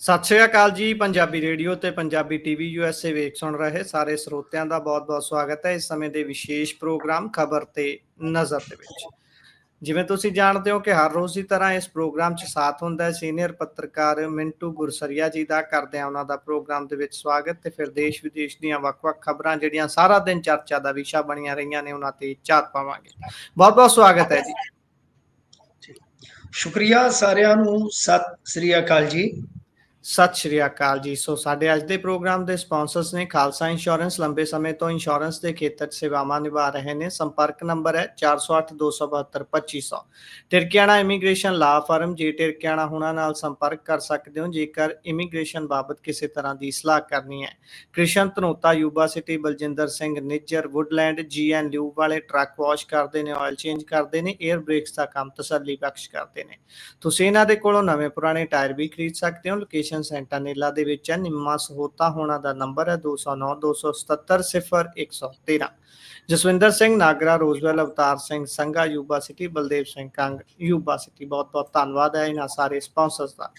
ਸਤਿ ਸ਼੍ਰੀ ਅਕਾਲ ਜੀ, ਪੰਜਾਬੀ ਰੇਡੀਓ ਤੇ ਪੰਜਾਬੀ ਟੀਵੀ ਯੂਐਸਏ ਵੇਖ ਸੁਣ ਰਹੇ ਸਾਰੇ ਸਰੋਤਿਆਂ ਦਾ ਬਹੁਤ-ਬਹੁਤ ਸਵਾਗਤ ਹੈ ਇਸ ਸਮੇਂ ਦੇ ਵਿਸ਼ੇਸ਼ ਪ੍ਰੋਗਰਾਮ ਖਬਰ ਤੇ ਨਜ਼ਰ ਦੇ ਵਿੱਚ। ਜਿਵੇਂ ਤੁਸੀਂ ਜਾਣਦੇ ਹੋ ਕਿ ਹਰ ਰੋਜ਼ ਦੀ ਤਰ੍ਹਾਂ ਇਸ ਪ੍ਰੋਗਰਾਮ 'ਚ ਸਾਥ ਹੁੰਦਾ ਹੈ, ਸੀਨੀਅਰ ਪੱਤਰਕਾਰ ਮਿੰਟੂ ਗੁਰਸਰੀਆ ਜੀ ਦਾ ਕਰਦੇ ਆ ਉਹਨਾਂ ਦਾ ਪ੍ਰੋਗਰਾਮ ਦੇ ਵਿੱਚ ਸਵਾਗਤ ਤੇ ਫਿਰ ਦੇਸ਼ ਵਿਦੇਸ਼ ਦੀਆਂ ਵੱਖ-ਵੱਖ ਖਬਰਾਂ ਜਿਹੜੀਆਂ ਸਾਰਾ ਦਿਨ ਚਰਚਾ ਦਾ ਵਿਸ਼ਾ ਬਣੀਆਂ ਰਹੀਆਂ ਨੇ ਉਹਨਾਂ ਤੇ ਝਾਤ ਪਾਵਾਂਗੇ। ਬਹੁਤ-ਬਹੁਤ ਸਵਾਗਤ ਹੈ ਜੀ। ਸ਼ੁਕਰੀਆ ਸਾਰਿਆਂ ਨੂੰ। ਸਤਿ ਸ੍ਰੀ ਅਕਾਲ ਜੀ। ਸਤਿ ਸ਼੍ਰੀ ਅਕਾਲ ਜੀ। ਸੋ ਸਾਡੇ ਅੱਜ ਦੇ ਪ੍ਰੋਗਰਾਮ ਦੇ ਸਪਾਂਸਰਸ ਨੇ ਖਾਲਸਾ ਇੰਸ਼ੋਰੈਂਸ ਲੰਬੇ ਸਮੇਂ ਤੋਂ ਇੰਸ਼ੋਰੈਂਸ ਦੇ ਖੇਤਰ 'ਚ ਸੇਵਾਵਾਂ ਨਿਭਾ ਰਹੇ ਨੇ। ਸੰਪਰਕ ਨੰਬਰ ਹੈ 4082722500 ਟਿਰਕਿਆਣਾ ਇਮੀਗ੍ਰੇਸ਼ਨ ਲਾ ਫਰਮ, ਜੇ ਟਿਰਕਿਆਣਾ ਹੁਣਾਂ ਨਾਲ ਸੰਪਰਕ ਕਰ ਸਕਦੇ ਹੋ, ਜੇਕਰ ਇਮੀਗ੍ਰੇਸ਼ਨ ਬਾਬਤ ਕਿਸੇ ਤਰ੍ਹਾਂ ਦੀ ਸਲਾਹ ਕਰਨੀ ਹੈ। Krishan Dhanota, Yuba City, Baljinder Singh, Nijjar, Woodland, GN ਲਿਊ ਵਾਲੇ ਟਰੱਕ ਵਾਸ਼ ਕਰਦੇ ਨੇ, ਆਇਲ ਚੇਂਜ ਕਰਦੇ ਨੇ 에ਅਰ ਬ੍ਰੇਕਸ ਦਾ ਕੰਮ ਤਸੱਲੀ ਬਖਸ਼ ਕਰਦੇ ਨੇ। ਤੁਸੀਂ ਇਹਨਾਂ ਦੇ ਕੋਲੋਂ ਨਵੇਂ ਪੁਰਾਣੇ ਟਾਇਰ ਵੀ ਖਰੀਦ ਸਕਦੇ ਹੋ। ਲੋਕੇਸ਼ਨ ਸੈਂਟਾਨੇਲਾ ਦੇ ਵਿੱਚ ਹੈ। ਨਿੰਮਾ ਸਹੋਤਾ ਹੋਣਾ ਦਾ ਨੰਬਰ ਹੈ 209 277 0113 Jaswinder Singh Nagra, Roseville Avtar Singh Sangha, Yuba City, Baldev Singh Kang, Yuba City. ਬਹੁਤ ਬਹੁਤ ਧੰਨਵਾਦ ਹੈ ਇਹਨਾਂ ਸਾਰੇ ਸਪਾਂਸਰਸ ਦਾ।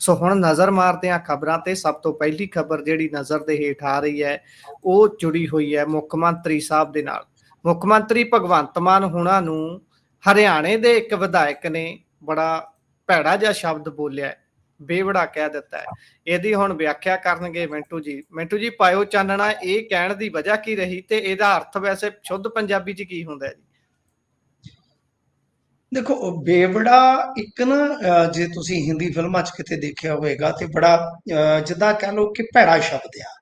ਸੋ ਹੁਣ ਨਜ਼ਰ ਮਾਰਦੇ ਹਾਂ ਖਬਰਾਂ ਤੇ। ਸਭ ਤੋਂ ਪਹਿਲੀ ਖਬਰ ਜਿਹੜੀ ਨਜ਼ਰ ਦੇ ਹੇਠ ਆ ਰਹੀ ਹੈ, ਉਹ ਜੁੜੀ ਹੋਈ ਹੈ ਮੁੱਖ ਮੰਤਰੀ ਸਾਹਿਬ ਦੇ ਨਾਲ। ਮੁੱਖ ਮੰਤਰੀ ਭਗਵੰਤ ਮਾਨ ਹੁਣਾਂ ਨੂੰ ਹਰਿਆਣੇ ਦੇ ਇੱਕ ਵਿਧਾਇਕ ਨੇ ਬੜਾ ਭੈੜਾ ਜਿਹਾ ਸ਼ਬਦ ਬੋਲਿਆ ਬੇਵੜਾ ਕਹਿ ਦਿੱਤਾ ਹੈ। ਇਹਦੀ ਹੁਣ ਵਿਆਖਿਆ ਕਰਨਗੇ ਮਿੰਟੂ ਜੀ। ਮਿੰਟੂ ਜੀ ਪਾਇਓ ਚਾਨਣਾ ਇਹ ਕਹਿਣ ਦੀ ਵਜ੍ਹਾ ਕੀ ਰਹੀ ਤੇ ਇਹਦਾ ਅਰਥ ਵੈਸੇ ਸ਼ੁੱਧ ਪੰਜਾਬੀ ਚ ਕੀ ਹੁੰਦਾ ਜੀ? ਦੇਖੋ ਬੇਵੜਾ ਇੱਕ ਨਾ ਜੇ ਤੁਸੀਂ ਹਿੰਦੀ ਫਿਲਮਾਂ 'ਚ ਕਿਤੇ ਦੇਖਿਆ ਹੋਵੇਗਾ ਤੇ ਬੜਾ ਅਹ, ਜਿੱਦਾਂ ਕਹਿ ਲਓ ਕਿ ਭੈੜਾ ਸ਼ਬਦ ਆ।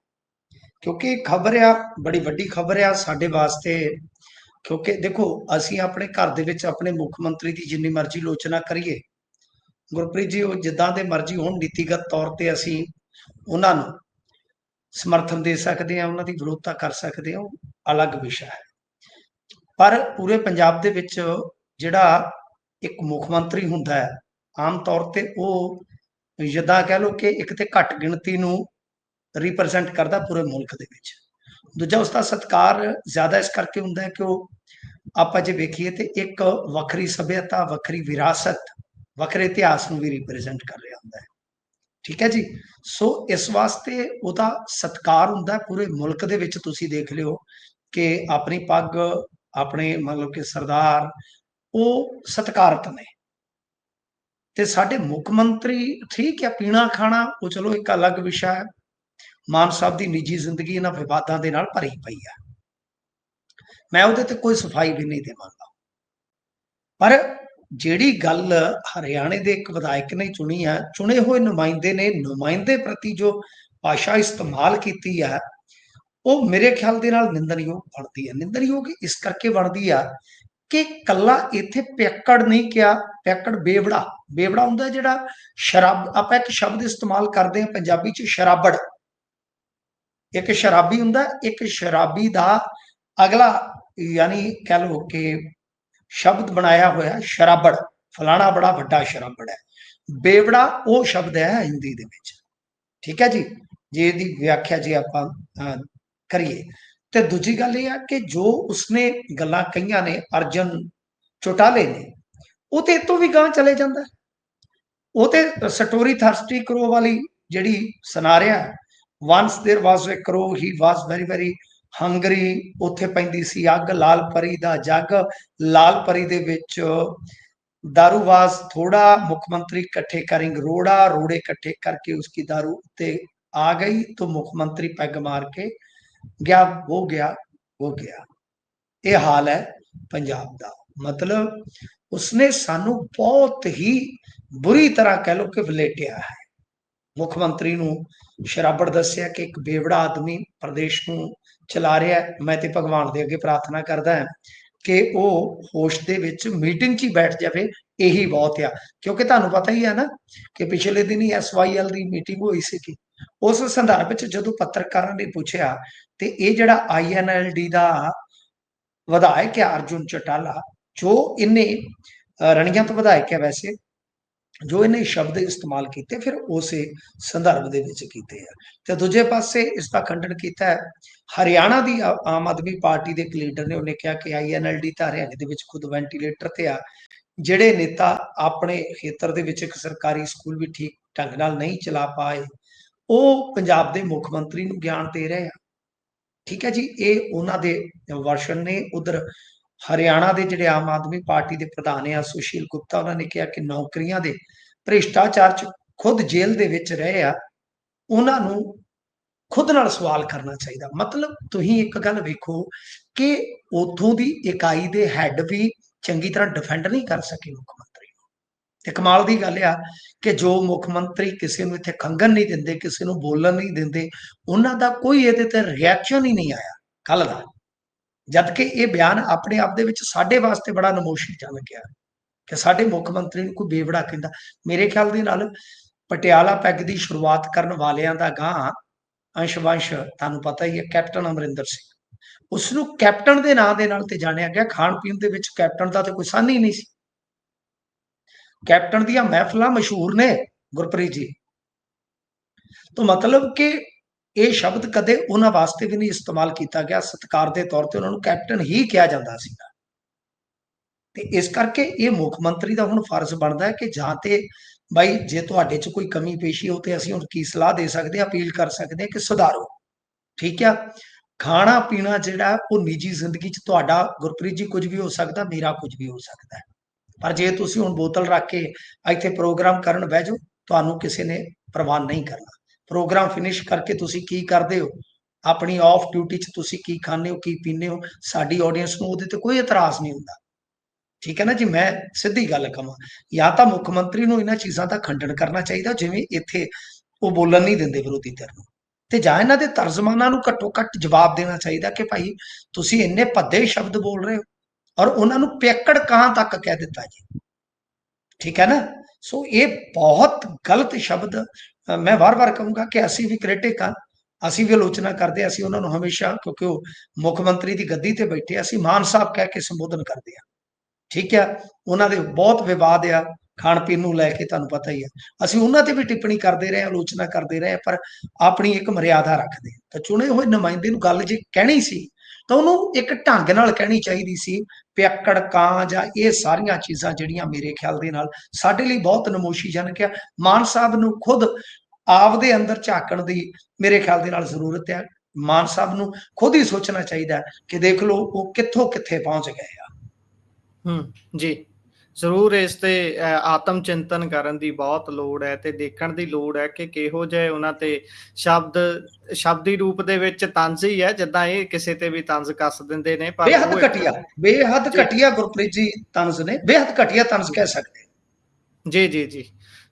ਕਿਉਂਕਿ ਖਬਰ ਆ ਬੜੀ ਵੱਡੀ ਖਬਰ ਆ ਸਾਡੇ ਵਾਸਤੇ। ਕਿਉਂਕਿ ਦੇਖੋ ਅਸੀਂ ਆਪਣੇ ਘਰ ਦੇ ਵਿੱਚ ਆਪਣੇ ਮੁੱਖ ਮੰਤਰੀ ਦੀ ਜਿੰਨੀ ਮਰਜ਼ੀ ਲੋਚਨਾ ਕਰੀਏ ਗੁਰਪ੍ਰੀਤ ਜੀ, ਉਹ ਜਿੱਦਾਂ ਦੇ ਮਰਜ਼ੀ ਹੋਣ, ਨੀਤੀਗਤ ਤੌਰ ਤੇ ਅਸੀਂ ਉਹਨਾਂ ਨੂੰ ਸਮਰਥਨ ਦੇ ਸਕਦੇ ਹਾਂ, ਉਹਨਾਂ ਦੀ ਵਿਰੋਧਤਾ ਕਰ ਸਕਦੇ ਹਾਂ, ਉਹ ਅਲੱਗ ਵਿਸ਼ਾ ਹੈ। ਪਰ ਪੂਰੇ ਪੰਜਾਬ ਦੇ ਵਿੱਚ ਜਿਹੜਾ ਇੱਕ ਮੁੱਖ ਮੰਤਰੀ ਹੁੰਦਾ ਹੈ, ਆਮ ਤੌਰ ਤੇ ਉਹ ਜਿੱਦਾਂ ਕਹਿ ਲਓ ਕਿ ਇੱਕ ਤੇ ਘੱਟ ਗਿਣਤੀ ਨੂੰ ਰਿਪਰੈਜ਼ੈਂਟ ਕਰਦਾ ਪੂਰੇ ਮੁਲਕ ਦੇ ਵਿੱਚ। ਦੂਜਾ ਉਸ ਦਾ ਸਤਕਾਰ ਜ਼ਿਆਦਾ ਇਸ ਕਰਕੇ ਹੁੰਦਾ ਹੈ ਕਿ ਉਹ ਆਪਾਂ ਜੇ ਵੇਖੀਏ ਤੇ ਇੱਕ ਵੱਖਰੀ ਸਭਿਅਤਾ, ਵੱਖਰੀ ਵਿਰਾਸਤ ਵੱਖਰੇ ਇਤਿਹਾਸ ਨੂੰ ਵੀ ਰਿਪਰੈਜ਼ੈਂਟ ਕਰ ਰਿਹਾ ਹੁੰਦਾ ਹੈ। ਠੀਕ ਹੈ ਜੀ? ਸੋ ਇਸ ਵਾਸਤੇ ਉਹਦਾ ਸਤਕਾਰ ਹੁੰਦਾ ਪੂਰੇ ਮੁਲਕ ਦੇ ਵਿੱਚ ਤੁਸੀਂ ਦੇਖ ਲਿਓ ਕਿ ਆਪਣੀ ਪੱਗ, ਆਪਣੇ ਮਤਲਬ ਕਿ ਸਰਦਾਰ, ਉਹ ਸਤਿਕਾਰਤ ਨੇ। ਤੇ ਸਾਡੇ ਮੁੱਖ ਮੰਤਰੀ ਠੀਕ ਹੈ, ਪੀਣਾ ਖਾਣਾ ਉਹ ਚਲੋ ਇੱਕ ਅਲੱਗ ਵਿਸ਼ਾ ਹੈ। ਮਾਨ ਸਾਹਿਬ ਦੀ ਨਿੱਜੀ ਜ਼ਿੰਦਗੀ ਇਹਨਾਂ ਵਿਵਾਦਾਂ ਦੇ ਨਾਲ ਭਰੀ ਪਈ ਹੈ। ਮੈਂ ਉਹਦੇ ਤੇ ਕੋਈ ਸਫ਼ਾਈ ਵੀ ਨਹੀਂ ਦੇਵਾਂਗਾ। ਪਰ ਜਿਹੜੀ ਗੱਲ ਹਰਿਆਣੇ ਦੇ ਇੱਕ ਵਿਧਾਇਕ ਨੇ ਚੁਣੀ ਹੈ, ਚੁਣੇ ਹੋਏ ਨੁਮਾਇੰਦੇ ਨੇ ਨੁਮਾਇੰਦੇ ਪ੍ਰਤੀ ਜੋ ਭਾਸ਼ਾ ਇਸਤੇਮਾਲ ਕੀਤੀ ਹੈ, ਉਹ ਮੇਰੇ ਖਿਆਲ ਦੇ ਨਾਲ ਨਿੰਦਣਯੋਗ ਬਣਦੀ ਹੈ। ਨਿੰਦਣਯੋਗ ਇਸ ਕਰਕੇ ਬਣਦੀ ਆ ਕਿ ਕੱਲਾ ਇੱਥੇ ਪਿਆਕੜ ਨਹੀਂ ਕਿਹਾ, ਪਿਆਕੜ ਬੇਵੜਾ। ਬੇਵੜਾ ਹੁੰਦਾ ਜਿਹੜਾ ਸ਼ਰਾਬ, ਆਪਾਂ ਇੱਕ ਸ਼ਬਦ ਇਸਤੇਮਾਲ ਕਰਦੇ ਹਾਂ ਪੰਜਾਬੀ ਚ, ਸ਼ਰਾਬੜ। ਇੱਕ ਸ਼ਰਾਬੀ ਹੁੰਦਾ, ਇੱਕ ਸ਼ਰਾਬੀ ਦਾ ਅਗਲਾ ਯਾਨੀ ਕਹਿ ਲਓ ਕਿ ਸ਼ਬਦ ਬਣਾਇਆ ਹੋਇਆ ਸ਼ਰਾਬੜ ਫਲਾਣਾ ਬੜਾ ਵੱਡਾ ਸ਼ਰਾਬੜ ਹੈ ਬੇਵੜਾ ਉਹ ਸ਼ਬਦ ਹੈ ਹਿੰਦੀ ਦੇ ਵਿੱਚ ਠੀਕ ਹੈ ਜੀ ਜੇ ਇਹਦੀ ਵਿਆਖਿਆ ਜੇ ਆਪਾਂ ਅਹ, ਕਰੀਏ ਤੇ ਦੂਜੀ ਗੱਲ ਇਹ ਆ ਕਿ ਜੋ ਉਸਨੇ ਗੱਲਾਂ ਕਹੀਆਂ ਨੇ ਅਰਜਨ ਚੋਟਾਲੇ ਨੇ ਉਹ ਤੇ ਇਹ ਤੋਂ ਵੀ ਗਾਂ ਚਲੇ ਜਾਂਦਾ ਹੈ। ਉਹ ਤੇ ਸਟੋਰੀ ਥਰਸਟੀ ਕਰੋ ਵਾਲੀ ਜਿਹੜੀ ਸੁਣਾ ਰਿਹਾ once there was a crow he was very very hungry, ਉੱਥੇ ਪੈਂਦੀ ਸੀ ਅੱਗ, ਲਾਲ ਪਰੀ ਦਾ ਜੱਗ। ਲਾਲ ਪਰੀ ਦੇ ਵਿੱਚ दारूਵਾਸ ਥੋੜਾ ਮੁੱਖ ਮੰਤਰੀ ਇਕੱਠੇ ਕਰਿੰਗ ਰੋੜਾ, ਰੋੜੇ ਇਕੱਠੇ ਕਰਕੇ ਉਸकी दारू ਉੱਤੇ आ गई तो मुख्यमंत्री पैग मार के गया वो गया वो गया ये हाल है पंजाब का मतलब उसने सानू बहुत ही बुरी तरह कह लो कि वलेटिया है मुख्यमंत्री ਨੂੰ ਸ਼ਰਾਬੜ ਦੱਸਿਆ ਕਿ ਇੱਕ ਬੇਵੜਾ ਆਦਮੀ ਪ੍ਰਦੇਸ਼ ਨੂੰ ਚਲਾ ਰਿਹਾ ਮੈਂ ਤੇ ਭਗਵਾਨ ਦੇ ਅੱਗੇ ਪ੍ਰਾਰਥਨਾ ਕਰਦਾ ਹਾਂ ਕਿ ਉਹ ਹੋਸ਼ ਦੇ ਵਿੱਚ ਮੀਟਿੰਗ 'ਚ ਹੀ ਬੈਠ ਜਾਵੇ, ਇਹੀ ਬਹੁਤ ਆ। ਕਿਉਂਕਿ ਤੁਹਾਨੂੰ ਪਤਾ ਹੀ ਹੈ ਨਾ ਕਿ ਪਿਛਲੇ ਦਿਨ ਹੀ ਐਸਵਾਈਐਲ ਦੀ ਮੀਟਿੰਗ ਹੋਈ ਸੀ ਕਿ ਉਸ ਸੰਦਰਭ ਵਿੱਚ ਜਦੋਂ ਪੱਤਰਕਾਰਾਂ ਨੇ ਪੁੱਛਿਆ, ਤੇ ਇਹ ਜਿਹੜਾ ਆਈਐਨਐਲਡੀ ਦਾ ਵਿਧਾਇਕ ਹੈ ਅਰਜੁਨ ਚਟਾਲਾ, ਜੋ ਇਹਨੇ ਰਣੀਆਂ ਤੋਂ ਵਿਧਾਇਕ ਹੈ ਵੈਸੇ ਜੋ ਇਹਨੇ ਸ਼ਬਦ ਇਸਤੇਮਾਲ ਕੀਤੇ, ਫਿਰ ਉਸੇ ਸੰਦਰਭ ਦੇ ਵਿੱਚ ਕੀਤੇ ਆ। ਤੇ ਦੂਜੇ ਪਾਸੇ ਇਸ ਦਾ ਖੰਡਨ ਕੀਤਾ ਹੈ, ਹਰਿਆਣਾ ਦੀ ਆਮ ਆਦਮੀ ਪਾਰਟੀ ਦੇ ਇੱਕ ਲੀਡਰ ਨੇ ਉਹਨੇ ਕਿਹਾ ਕਿ ਆਈਐਨਐਲਡੀ ਤਾਂ ਹਰਿਆਣੇ ਦੇ ਵਿੱਚ ਖੁਦ ਵੈਂਟੀਲੇਟਰ ਤੇ ਆ। ਜਿਹੜੇ ਨੇਤਾ ਆਪਣੇ ਖੇਤਰ ਦੇ ਵਿੱਚ ਇੱਕ ਸਰਕਾਰੀ ਸਕੂਲ ਵੀ ਠੀਕ ਢੰਗ ਨਾਲ ਨਹੀਂ ਚਲਾ ਪਾਏ, ਉਹ ਪੰਜਾਬ ਦੇ ਮੁੱਖ ਮੰਤਰੀ ਨੂੰ ਗਿਆਨ ਦੇ ਰਹੇ ਆ। ਠੀਕ ਹੈ ਜੀ, ਇਹ ਉਹਨਾਂ ਦੇ ਵਰਸ਼ਨ ਨੇ। ਉਧਰ ਹਰਿਆਣਾ ਦੇ ਜਿਹੜੇ ਆਮ ਆਦਮੀ ਪਾਰਟੀ ਦੇ ਪ੍ਰਧਾਨ ਆ, ਸੁਸ਼ੀਲ ਗੁਪਤਾ, ਉਹਨਾਂ ਨੇ ਕਿਹਾ ਕਿ ਨੌਕਰੀਆਂ ਦੇ ਭ੍ਰਿਸ਼ਟਾਚਾਰ ਚ ਖੁਦ ਜੇਲ੍ਹ ਦੇ ਵਿੱਚ ਰਹੇ ਆ, ਉਹਨਾਂ ਨੂੰ ਖੁਦ ਨਾਲ ਸਵਾਲ ਕਰਨਾ ਚਾਹੀਦਾ। ਮਤਲਬ ਤੁਸੀਂ ਇੱਕ ਗੱਲ ਵੇਖੋ ਕਿ ਉਥੋਂ ਦੀ ਇਕਾਈ ਦੇ ਹੈੱਡ ਵੀ ਚੰਗੀ ਤਰ੍ਹਾਂ ਡਿਫੈਂਡ ਨਹੀਂ ਕਰ ਸਕੇ ਮੁੱਖ ਮੰਤਰੀ ਨੂੰ। ਤੇ ਕਮਾਲ ਦੀ ਗੱਲ ਆ ਕਿ ਜੋ ਮੁੱਖ ਮੰਤਰੀ ਕਿਸੇ ਨੂੰ ਇੱਥੇ ਖੰਗਨ ਨਹੀਂ ਦਿੰਦੇ, ਕਿਸੇ ਨੂੰ ਬੋਲਣ ਨਹੀਂ ਦਿੰਦੇ, ਉਹਨਾਂ ਦਾ ਕੋਈ ਇਹਦੇ ਤੇ ਰਿਐਕਸ਼ਨ ਹੀ ਨਹੀਂ ਆਇਆ। ਕੱਲ ਦਾ ਜਦ ਕਿ ਇਹ ਬਿਆਨ ਆਪਣੇ ਆਪ ਦੇ ਵਿੱਚ ਸਾਡੇ ਵਾਸਤੇ ਬੜਾ ਨਮੋਸ਼ੀਜਨਕ ਆ ਕਿ ਸਾਡੇ ਮੁੱਖ ਮੰਤਰੀ ਨੂੰ ਕੋਈ ਬੇਵੜਾ ਕਹਿੰਦਾ। ਮੇਰੇ ਖਿਆਲ ਦੇ ਨਾਲ ਪਟਿਆਲਾ ਪੈਗ ਦੀ ਸ਼ੁਰੂਆਤ ਕਰਨ ਵਾਲਿਆਂ ਦਾ ਗਾਂ ਅੰਸ਼ਵੰਸ਼, ਤੁਹਾਨੂੰ ਪਤਾ ਹੀ ਹੈ, ਕੈਪਟਨ ਅਮਰਿੰਦਰ ਸਿੰਘ। ਉਸ ਨੂੰ ਕੈਪਟਨ ਦੇ ਨਾਂ ਦੇ ਨਾਲ ਤੇ ਜਾਣਿਆ ਗਿਆ। ਖਾਣ ਪੀਣ ਦੇ ਵਿੱਚ ਕੈਪਟਨ ਦਾ ਤੇ ਕੋਈ ਸਾਨ ਹੀ ਨਹੀਂ ਸੀ। ਕੈਪਟਨ ਦੀਆਂ ਮਹਿਫਲਾਂ ਮਸ਼ਹੂਰ ਨੇ ਗੁਰਪ੍ਰੀਤ ਜੀ। ਤੋਂ ਮਤਲਬ ਕਿ ਇਹ ਸ਼ਬਦ ਕਦੇ ਉਹਨਾਂ ਵਾਸਤੇ ਵੀ ਨਹੀਂ ਇਸਤੇਮਾਲ ਕੀਤਾ ਗਿਆ। ਸਤਿਕਾਰ ਦੇ ਤੌਰ ਤੇ ਉਹਨਾਂ ਨੂੰ ਕੈਪਟਨ ਹੀ ਕਿਹਾ ਜਾਂਦਾ ਸੀ ਤੇ ਇਸ ਕਰਕੇ ਇਹ ਮੁੱਖ ਮੰਤਰੀ ਦਾ ਹੁਣ ਫਰਜ਼ ਬਣਦਾ ਹੈ ਕਿ ਜਾਂ ਤੇ ਬਾਈ, ਜੇ ਤੁਹਾਡੇ 'ਚ ਕੋਈ ਕਮੀ ਪੇਸ਼ੀ ਹੋ ਤੇ ਅਸੀਂ ਹੁਣ ਕੀ ਸਲਾਹ ਦੇ ਸਕਦੇ ਹਾਂ ਅਪੀਲ ਕਰ ਸਕਦੇ ਹਾਂ ਕਿ ਸੁਧਾਰੋ। ਠੀਕ ਆ? ਖਾਣਾ ਪੀਣਾ ਜਿਹੜਾ ਉਹ ਨਿੱਜੀ ਜ਼ਿੰਦਗੀ 'ਚ ਤੁਹਾਡਾ, ਗੁਰਪ੍ਰੀਤ ਜੀ, ਕੁਝ ਵੀ ਹੋ ਸਕਦਾ, ਮੇਰਾ ਕੁਝ ਵੀ ਹੋ ਸਕਦਾ। ਪਰ ਜੇ ਤੁਸੀਂ ਹੁਣ ਬੋਤਲ ਰੱਖ ਕੇ ਇੱਥੇ ਪ੍ਰੋਗਰਾਮ ਕਰਨ ਬਹਿ ਜਾਓ, ਤੁਹਾਨੂੰ ਕਿਸੇ ਨੇ ਪ੍ਰਵਾਨ ਨਹੀਂ ਕਰਨਾ। ਪ੍ਰੋਗਰਾਮ ਫਿਨਿਸ਼ ਕਰਕੇ ਤੁਸੀਂ ਕੀ ਕਰਦੇ ਹੋ? ਆਪਣੀ ਆਫ ਡਿਊਟੀ 'ਚ ਤੁਸੀਂ ਕੀ ਖਾਂਦੇ ਹੋ, ਕੀ ਪੀਂਦੇ ਹੋ? ਸਾਡੀ ਆਡੀਅנס ਨੂੰ ਉਹਦੇ ਤੇ ਕੋਈ ਇਤਰਾਜ਼ ਨਹੀਂ ਹੁੰਦਾ। ਠੀਕ ਹੈ ਨਾ ਜੀ? ਮੈਂ ਸਿੱਧੀ ਗੱਲ ਕਹਾਂ, ਜਾਂ ਤਾਂ ਮੁੱਖ ਮੰਤਰੀ ਨੂੰ ਇਹਨਾਂ ਚੀਜ਼ਾਂ ਦਾ ਖੰਡਨ ਕਰਨਾ ਚਾਹੀਦਾ, ਜਿਵੇਂ ਇੱਥੇ ਉਹ ਬੋਲਣ ਨਹੀਂ ਦਿੰਦੇ ਵਿਰੋਧੀ ਧਿਰ ਨੂੰ। ਤੇ ਜਾਂ ਇਹਨਾਂ ਦੇ ਤਰਜਮਾਨਾਂ ਨੂੰ ਘੱਟੋ ਘੱਟ ਜਵਾਬ ਦੇਣਾ ਚਾਹੀਦਾ ਕਿ ਭਾਈ ਤੁਸੀਂ ਇੰਨੇ ਭੱਦੇ ਸ਼ਬਦ ਬੋਲ ਰਹੇ ਹੋ ਔਰ ਉਹਨਾਂ ਨੂੰ ਪਿਆਕੜ ਕਾਂ ਤੱਕ ਕਹਿ ਦਿੱਤਾ ਜੀ? ਠੀਕ ਹੈ ਨਾ? ਸੋ ਇਹ ਬਹੁਤ ਗਲਤ ਸ਼ਬਦ ਮੈਂ ਵਾਰ-ਵਾਰ ਕਹੂੰਗਾ ਕਿ ਅਸੀਂ ਵੀ ਕ੍ਰਿਟਿਕ ਆ ਅਸੀਂ ਵੀ ਆਲੋਚਨਾ ਕਰਦੇ ਅਸੀਂ ਉਹਨਾਂ ਨੂੰ ਹਮੇਸ਼ਾ ਕਿਉਂਕਿ ਉਹ ਮੁੱਖ ਮੰਤਰੀ ਦੀ ਗੱਦੀ ਤੇ ਬੈਠੇ ਅਸੀਂ ਮਾਨ ਸਾਹਿਬ ਕਹਿ ਕੇ ਸੰਬੋਧਨ ਕਰਦੇ ਆ ਠੀਕ ਆ ਉਹਨਾਂ ਦੇ ਬਹੁਤ ਵਿਵਾਦ ਆ, ਖਾਣ ਪੀਣ ਨੂੰ ਲੈ ਕੇ ਤੁਹਾਨੂੰ ਪਤਾ ਹੀ ਆ ਅਸੀਂ ਉਹਨਾਂ ਤੇ ਵੀ ਟਿੱਪਣੀ ਕਰਦੇ ਰਹੇ ਆਲੋਚਨਾ ਕਰਦੇ ਰਹੇ ਪਰ ਆਪਣੀ ਇੱਕ ਮਰਿਆਦਾ ਰੱਖਦੇ ਹਾਂ। ਤਾਂ ਚੁਣੇ ਹੋਏ ਨੁਮਾਇੰਦੇ ਨੂੰ ਗੱਲ ਜੇ ਕਹਿਣੀ ਸੀ, ਤਾਂ ਉਹਨੂੰ ਇੱਕ ਢੰਗ ਨਾਲ ਕਹਿਣੀ ਚਾਹੀਦੀ ਸੀ ਪਿਆਕੜ, ਕਾਂ ਜਾਂ ਇਹ ਸਾਰੀਆਂ ਚੀਜ਼ਾਂ ਜਿਹੜੀਆਂ ਮੇਰੇ ਖਿਆਲ ਦੇ ਨਾਲ ਸਾਡੇ ਲਈ ਬਹੁਤ ਨਮੋਸ਼ੀਜਨਕ ਆ। ਮਾਨ ਸਾਹਿਬ ਨੂੰ ਖੁਦ ਆਪਦੇ ਅੰਦਰ ਝਾਕਣ ਦੀ ਮੇਰੇ ਖਿਆਲ ਦੇ ਨਾਲ ਜ਼ਰੂਰਤ ਹੈ ਮਾਨ ਸਾਹਿਬ ਨੂੰ ਖੁਦ ਹੀ ਸੋਚਣਾ ਚਾਹੀਦਾ ਕਿ ਦੇਖ ਲਓ ਉਹ ਕਿੱਥੋਂ ਕਿੱਥੇ ਪਹੁੰਚ ਗਏ ਆ। ਹੂੰ, ਜੀ। ਜ਼ਰੂਰ ਇਸ ਤੇ ਆਤਮ ਚਿੰਤਨ ਕਰਨ ਦੀ ਬਹੁਤ ਲੋੜ ਹੈ ਤੇ ਦੇਖਣ ਦੀ ਲੋੜ ਹੈ ਕਿ ਕਿਹੋ ਜਿਹੇ ਉਹਨਾਂ ਤੇ ਸ਼ਬਦ ਸ਼ਬਦੀ ਰੂਪ ਦੇ ਵਿੱਚ ਤੰਜ਼ ਹੀ ਹੈ ਜਿੱਦਾਂ ਇਹ ਕਿਸੇ ਤੇ ਵੀ ਤੰਜ਼ ਕੱਸ ਦਿੰਦੇ ਨੇ ਪਰ ਬੇਹੱਦ ਘਟੀਆ ਬੇਹੱਦ। ਘਟੀਆ ਗੁਰਪ੍ਰੀਤ ਜੀ ਤੰਜ਼ ਨੇ ਬੇਹੱਦ ਘਟੀਆ ਤੰਜ਼ ਕਹਿ ਸਕਦੇ। ਜੀ ਜੀ ਜੀ।